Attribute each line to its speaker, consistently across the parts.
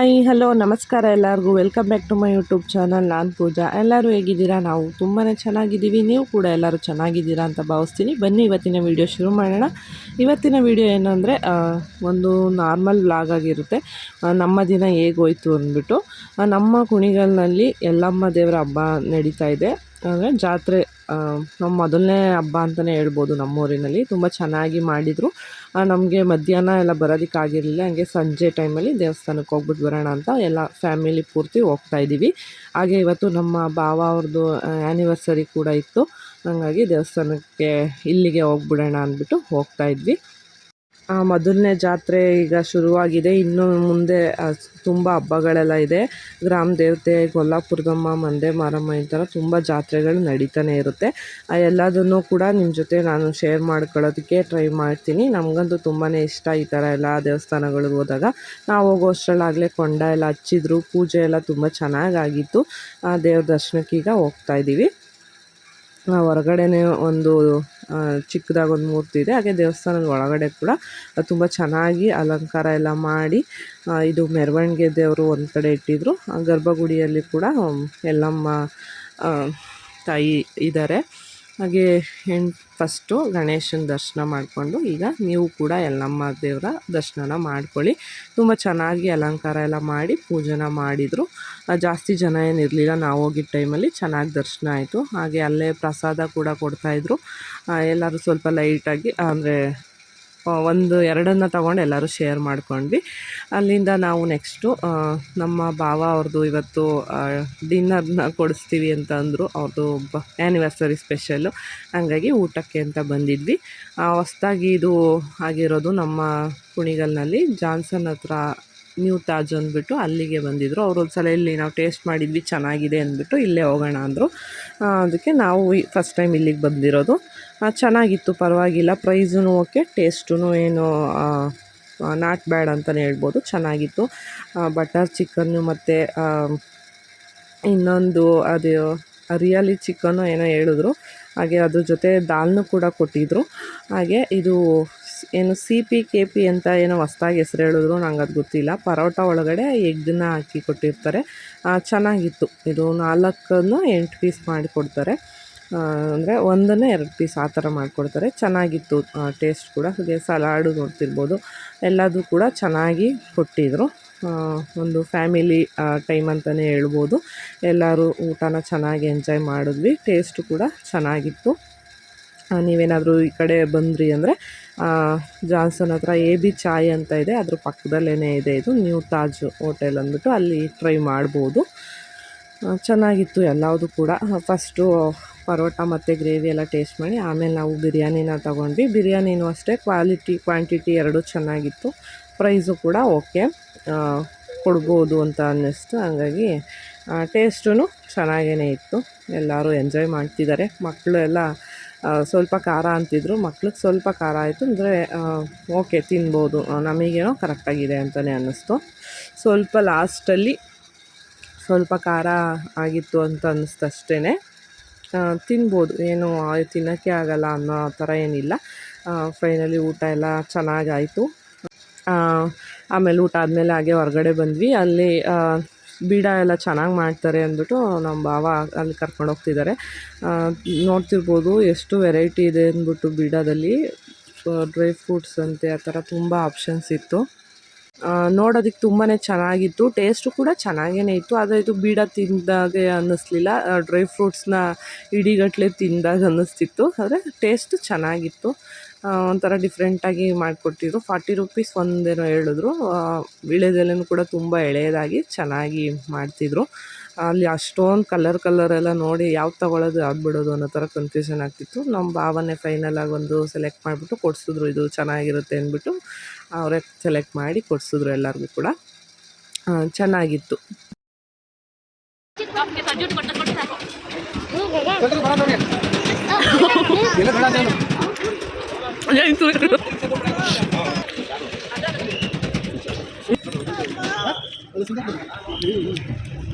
Speaker 1: Hi, hello, ನಮಸ್ಕಾರ ಎಲ್ಲರಿಗೂ. Welcome back to my YouTube channel ನಾನು ಪೂಜಾ. ಎಲ್ಲರೂ ಹೇಗಿದ್ದೀರಾ? ನಾವು ತುಂಬಾ ಚೆನ್ನಾಗಿದ್ದೀವಿ. ನೀವು ಕೂಡ ಎಲ್ಲರೂ ಚೆನ್ನಾಗಿದ್ದೀರಾ ಅಂತ ಭಾವಿಸ್ತೀನಿ. ಬನ್ನಿ, ಇವತ್ತಿನ ವಿಡಿಯೋ ಶುರು ಮಾಡೋಣ. ಇವತ್ತಿನ ವಿಡಿಯೋ ಏನು ಅಂದರೆ ಒಂದು ನಾರ್ಮಲ್ ವ್ಲಾಗ್ ಆಗಿರುತ್ತೆ. ನಮ್ಮ ದಿನ ಹೇಗೋಯ್ತು ಅಂದ್ಬಿಟ್ಟು ನಮ್ಮ ಕುಣಿಗಲ್ನಲ್ಲಿ ಯಲ್ಲಮ್ಮ ದೇವರ ಹಬ್ಬ ನಡೀತಾ ಇದೆ. ಅಂದರೆ ಜಾತ್ರೆ ನಮ್ಮ ಮೊದಲನೇ ಹಬ್ಬ ಅಂತಲೇ ಹೇಳ್ಬೋದು ನಮ್ಮೂರಿನಲ್ಲಿ. ತುಂಬ ಚೆನ್ನಾಗಿ ಮಾಡಿದರು. ನಮಗೆ ಮಧ್ಯಾಹ್ನ ಎಲ್ಲ ಬರೋದಕ್ಕಾಗಿರಲಿಲ್ಲ ಹಂಗೆ ಸಂಜೆ ಟೈಮಲ್ಲಿ ದೇವಸ್ಥಾನಕ್ಕೆ ಹೋಗ್ಬಿಟ್ಟು ಬರೋಣ ಅಂತ ಎಲ್ಲ ಫ್ಯಾಮಿಲಿ ಪೂರ್ತಿ ಹೋಗ್ತಾ ಇದ್ದೀವಿ. ಹಾಗೆ ಇವತ್ತು ನಮ್ಮ ಭಾವ ಅವ್ರದ್ದು ಆ್ಯನಿವರ್ಸರಿ ಕೂಡ ಇತ್ತು. ಹಾಗಾಗಿ ದೇವಸ್ಥಾನಕ್ಕೆ ಇಲ್ಲಿಗೆ ಹೋಗ್ಬಿಡೋಣ ಅಂದ್ಬಿಟ್ಟು ಹೋಗ್ತಾ ಇದ್ವಿ. ಆ, ಮೊದಲನೇ ಜಾತ್ರೆ ಈಗ ಶುರುವಾಗಿದೆ. ಇನ್ನು ಮುಂದೆ ತುಂಬ ಹಬ್ಬಗಳೆಲ್ಲ ಇದೆ. ಗ್ರಾಮ ದೇವತೆ, ಕೊಲ್ಲಾಪುರದಮ್ಮ, ಮಂದೆ ಮಾರಮ್ಮ ಈ ಥರ ತುಂಬ ಜಾತ್ರೆಗಳು ನಡೀತಾನೆ ಇರುತ್ತೆ. ಆ ಎಲ್ಲದನ್ನು ಕೂಡ ನಿಮ್ಮ ಜೊತೆ ನಾನು ಶೇರ್ ಮಾಡ್ಕೊಳ್ಳೋದಕ್ಕೆ ಟ್ರೈ ಮಾಡ್ತೀನಿ. ನಮಗಂತೂ ತುಂಬಾ ಇಷ್ಟ ಈ ಥರ ಎಲ್ಲ ದೇವಸ್ಥಾನಗಳಿಗೆ ಹೋದಾಗ. ನಾವು ಹೋಗೋ ಅಷ್ಟರಲ್ಲಾಗಲೇ ಕೊಂಡ ಎಲ್ಲ ಹಚ್ಚಿದ್ರು. ಪೂಜೆ ಎಲ್ಲ ತುಂಬ ಚೆನ್ನಾಗಾಗಿತ್ತು. ಆ, ದೇವ್ರ ದರ್ಶನಕ್ಕೆ ಈಗ ಹೋಗ್ತಾ ಇದ್ದೀವಿ. ಹೊರಗಡೆನೇ ಒಂದು ಚಿಕ್ಕದಾಗಿ ಒಂದು ಮೂರ್ತಿ ಇದೆ. ಹಾಗೆ ದೇವಸ್ಥಾನದ ಒಳಗಡೆ ಕೂಡ ತುಂಬ ಚೆನ್ನಾಗಿ ಅಲಂಕಾರ ಎಲ್ಲ ಮಾಡಿ ಇದು ಮೆರವಣಿಗೆ ದೇವರು ಒಂದು ಕಡೆ ಇಟ್ಟಿದ್ರು. ಆ, ಗರ್ಭಗುಡಿಯಲ್ಲಿ ಕೂಡ ಎಲ್ಲಮ್ಮ ತಾಯಿ ಇದ್ದಾರೆ ಹಾಗೆ ಹೆಣ್ ಫಸ್ಟು ಗಣೇಶನ ದರ್ಶನ ಮಾಡಿಕೊಂಡು ಈಗ ನೀವು ಕೂಡ ಎಲ್ಲಮ್ಮ ದೇವರ ದರ್ಶನನ ಮಾಡ್ಕೊಳ್ಳಿ. ತುಂಬ ಚೆನ್ನಾಗಿ ಅಲಂಕಾರ ಎಲ್ಲ ಮಾಡಿ ಪೂಜೆನ ಮಾಡಿದರು. ಜಾಸ್ತಿ ಜನ ಏನಿರಲಿಲ್ಲ, ನಾವು ಹೋಗಿದ್ದ ಟೈಮಲ್ಲಿ ಚೆನ್ನಾಗಿ ದರ್ಶನ ಆಯಿತು. ಹಾಗೆ ಅಲ್ಲೇ ಪ್ರಸಾದ ಕೂಡ ಕೊಡ್ತಾಯಿದ್ರು ಎಲ್ಲರೂ ಸ್ವಲ್ಪ ಲೈಟಾಗಿ ಅಂದರೆ ಒಂದು ಎರಡನ್ನು ತಗೊಂಡು ಎಲ್ಲರೂ ಶೇರ್ ಮಾಡ್ಕೊಂಡ್ವಿ. ಅಲ್ಲಿಂದ ನಾವು ನೆಕ್ಸ್ಟು ನಮ್ಮ ಭಾವ ಅವ್ರದ್ದು ಇವತ್ತು ಡಿನ್ನರ್ನ ಕೊಡಿಸ್ತೀವಿ ಅಂತ ಅಂದರು. ಅವ್ರದ್ದು ಬ ಆ್ಯನಿವರ್ಸರಿ ಸ್ಪೆಷಲ್ಲು ಹಾಗಾಗಿ ಊಟಕ್ಕೆ ಅಂತ ಬಂದಿದ್ವಿ. ಹೊಸ್ದಾಗಿ ಇದು ಆಗಿರೋದು ನಮ್ಮ ಕುಣಿಗಲ್ನಲ್ಲಿ ಜಾನ್ಸನ್ ಹತ್ರ ನ್ಯೂ ತಾಜ್ ಅಂದ್ಬಿಟ್ಟು ಅಲ್ಲಿಗೆ ಬಂದಿದ್ದರು ಅವರು ಒಂದು ಸಲ ಇಲ್ಲಿ ನಾವು ಟೇಸ್ಟ್ ಮಾಡಿದ್ವಿ, ಚೆನ್ನಾಗಿದೆ ಅಂದ್ಬಿಟ್ಟು ಇಲ್ಲೇ ಹೋಗೋಣ ಅಂದರು. ಅದಕ್ಕೆ ನಾವು ಫಸ್ಟ್ ಟೈಮ್ ಇಲ್ಲಿಗೆ ಬಂದಿರೋದು. ಚೆನ್ನಾಗಿತ್ತು, ಪರವಾಗಿಲ್ಲ. ಪ್ರೈಸೂ ಓಕೆ ಟೇಸ್ಟೂ ಏನು ನಾಟ್ ಬ್ಯಾಡ್ ಅಂತಲೇ ಹೇಳ್ಬೋದು. ಚೆನ್ನಾಗಿತ್ತು. ಬಟರ್ ಚಿಕನ್ನು ಮತ್ತು ಇನ್ನೊಂದು ಅದು ರಿಯಲಿ ಚಿಕನ್ನು ಏನೋ ಹೇಳಿದ್ರು. ಹಾಗೆ ಅದ್ರ ಜೊತೆ ದಾಲ್ನು ಕೂಡ ಕೊಟ್ಟಿದ್ದರು ಹಾಗೆ ಇದು ಏನು ಸಿ ಪಿ, ಕೆ ಪಿ ಅಂತ ಏನೋ ಹೊಸ್ದಾಗಿ ಹೆಸರು ಹೇಳಿದ್ರು ನಂಗೆ ಅದು ಗೊತ್ತಿಲ್ಲ. ಪರೋಟ ಒಳಗಡೆ ಎಗ್ಗನ್ನ ಹಾಕಿ ಕೊಟ್ಟಿರ್ತಾರೆ. ಚೆನ್ನಾಗಿತ್ತು. ಇದು ನಾಲ್ಕನ್ನು ಎಂಟು ಪೀಸ್ ಮಾಡಿಕೊಡ್ತಾರೆ ಅಂದರೆ ಒಂದನ್ನು ಎರಡು ಪೀಸ್ ಆ ಥರ ಮಾಡಿಕೊಡ್ತಾರೆ. ಚೆನ್ನಾಗಿತ್ತು ಟೇಸ್ಟ್ ಕೂಡ. ಹಾಗೆ ಸಲಾಡು ನೋಡ್ತಿರ್ಬೋದು. ಎಲ್ಲದೂ ಕೂಡ ಚೆನ್ನಾಗಿ ಕೊಟ್ಟಿದ್ರು. ಒಂದು ಫ್ಯಾಮಿಲಿ ಟೈಮ್ ಅಂತಲೇ ಹೇಳ್ಬೋದು. ಎಲ್ಲರೂ ಊಟನ ಚೆನ್ನಾಗಿ ಎಂಜಾಯ್ ಮಾಡಿದ್ವಿ. ಟೇಸ್ಟು ಕೂಡ ಚೆನ್ನಾಗಿತ್ತು. ನೀವೇನಾದರೂ ಈ ಕಡೆ ಬಂದ್ರಿ ಅಂದರೆ ಜಾನ್ಸನ್ ಹತ್ರ ಎ ಬಿ ಚಾಯ್ ಅಂತ ಇದೆ. ಅದ್ರ ಪಕ್ಕದಲ್ಲೇ ಇದೆ ಇದು. ನ್ಯೂ ತಾಜ್ ಹೋಟೆಲ್ ಅಂದ್ಬಿಟ್ಟು ಅಲ್ಲಿ ಟ್ರೈ ಮಾಡ್ಬೋದು. ಚೆನ್ನಾಗಿತ್ತು ಎಲ್ಲವುದು ಕೂಡ. ಫಸ್ಟು ಪರೋಟ ಮತ್ತು ಗ್ರೇವಿ ಎಲ್ಲ ಟೇಸ್ಟ್ ಮಾಡಿ, ಆಮೇಲೆ ನಾವು ಬಿರಿಯಾನಿನ ತಗೊಂಡ್ವಿ. ಬಿರಿಯಾನಿನೂ ಅಷ್ಟೇ ಕ್ವಾಲಿಟಿ ಕ್ವಾಂಟಿಟಿ ಎರಡೂ ಚೆನ್ನಾಗಿತ್ತು. ಪ್ರೈಸು ಕೂಡ ಓಕೆ ಕೊಡ್ಬೋದು ಅಂತ ಅನ್ನಿಸ್ತು. ಹಾಗಾಗಿ ಟೇಸ್ಟೂ ಚೆನ್ನಾಗೇ ಇತ್ತು. ಎಲ್ಲರೂ ಎಂಜಾಯ್ ಮಾಡ್ತಿದ್ದಾರೆ. ಮಕ್ಕಳು ಎಲ್ಲ ಸ್ವಲ್ಪ ಖಾರ ಅಂತಿದ್ರು. ಮಕ್ಳಿಗೆ ಸ್ವಲ್ಪ ಖಾರ ಆಯಿತು. ಅಂದರೆ ಓಕೆ ತಿನ್ಬೋದು. ನಮಗೇನೋ ಕರೆಕ್ಟಾಗಿದೆ ಅಂತಲೇ ಅನ್ನಿಸ್ತು. ಸ್ವಲ್ಪ ಲಾಸ್ಟಲ್ಲಿ ಸ್ವಲ್ಪ ಖಾರ ಆಗಿತ್ತು ಅಂತ ಅನ್ನಿಸ್ತು ಅಷ್ಟೇ ತಿನ್ಬೋದು. ಏನು ತಿನ್ನೋಕ್ಕೆ ಆಗಲ್ಲ ಅನ್ನೋ ಥರ ಏನಿಲ್ಲ. ಫೈನಲಿ ಊಟ ಎಲ್ಲ ಚೆನ್ನಾಗಾಯಿತು. ಆಮೇಲೆ ಊಟ ಆದಮೇಲೆ ಹಾಗೆ ಹೊರಗಡೆ ಬಂದ್ವಿ. ಅಲ್ಲಿ ಬೀಡ ಎಲ್ಲ ಚೆನ್ನಾಗಿ ಮಾಡ್ತಾರೆ ಅಂದ್ಬಿಟ್ಟು ನಮ್ಮ ಭಾವ ಅಲ್ಲಿ ಕರ್ಕೊಂಡು ಹೋಗ್ತಿದ್ದಾರೆ. ನೋಡ್ತಿರ್ಬೋದು ಎಷ್ಟು ವೆರೈಟಿ ಇದೆ ಅಂದ್ಬಿಟ್ಟು ಬೀಡಾದಲ್ಲಿ. ಡ್ರೈ ಫ್ರೂಟ್ಸ್ ಅಂತೆ, ಆ ಥರ ತುಂಬ ಆಪ್ಷನ್ಸ್ ಇತ್ತು. ನೋಡೋದಕ್ಕೆ ತುಂಬಾ ಚೆನ್ನಾಗಿತ್ತು. ಟೇಸ್ಟು ಕೂಡ ಚೆನ್ನಾಗೇ ಇತ್ತು. ಆದರೆ ಇದು ಬೀಡ ತಿಂದಾಗೆ ಅನ್ನಿಸ್ಲಿಲ್ಲ. ಡ್ರೈ ಫ್ರೂಟ್ಸ್ನ ಇಡಿಗಟ್ಟಲೆ ತಿಂದಾಗ ಅನ್ನಿಸ್ತಿತ್ತು. ಆದರೆ ಟೇಸ್ಟ್ ಚೆನ್ನಾಗಿತ್ತು. ಒಂಥರ ಡಿಫ್ರೆಂಟಾಗಿ ಮಾಡಿಕೊಟ್ಟಿದ್ರು. ಫಾರ್ಟಿ ರುಪೀಸ್ ಒಂದೇನೋ ಹೇಳಿದ್ರು. ವಿಳೆದೆಲೆನೂ ಕೂಡ ತುಂಬ ಎಳೆಯದಾಗಿ ಚೆನ್ನಾಗಿ ಮಾಡ್ತಿದ್ರು. ಅಲ್ಲಿ ಅಷ್ಟೊಂದು ಕಲರ್ ಕಲರ್ ಎಲ್ಲ ನೋಡಿ ಯಾವ್ದು ತಗೊಳ್ಳೋದು ಯಾವ್ದು ಬಿಡೋದು ಅನ್ನೋ ಥರ ಕನ್ಫ್ಯೂಷನ್ ಆಗ್ತಿತ್ತು. ನಮ್ಮ ಭಾವನೆ ಫೈನಲ್ ಆಗಿ ಒಂದು ಸೆಲೆಕ್ಟ್ ಮಾಡಿಬಿಟ್ಟು ಕೊಡಿಸಿದ್ರು ಇದು ಚೆನ್ನಾಗಿರುತ್ತೆ ಅಂದ್ಬಿಟ್ಟು ಅವರೇ ಸೆಲೆಕ್ಟ್ ಮಾಡಿ ಕೊಡಿಸಿದ್ರು ಎಲ್ಲರಿಗೂ ಕೂಡ. ಚೆನ್ನಾಗಿತ್ತು.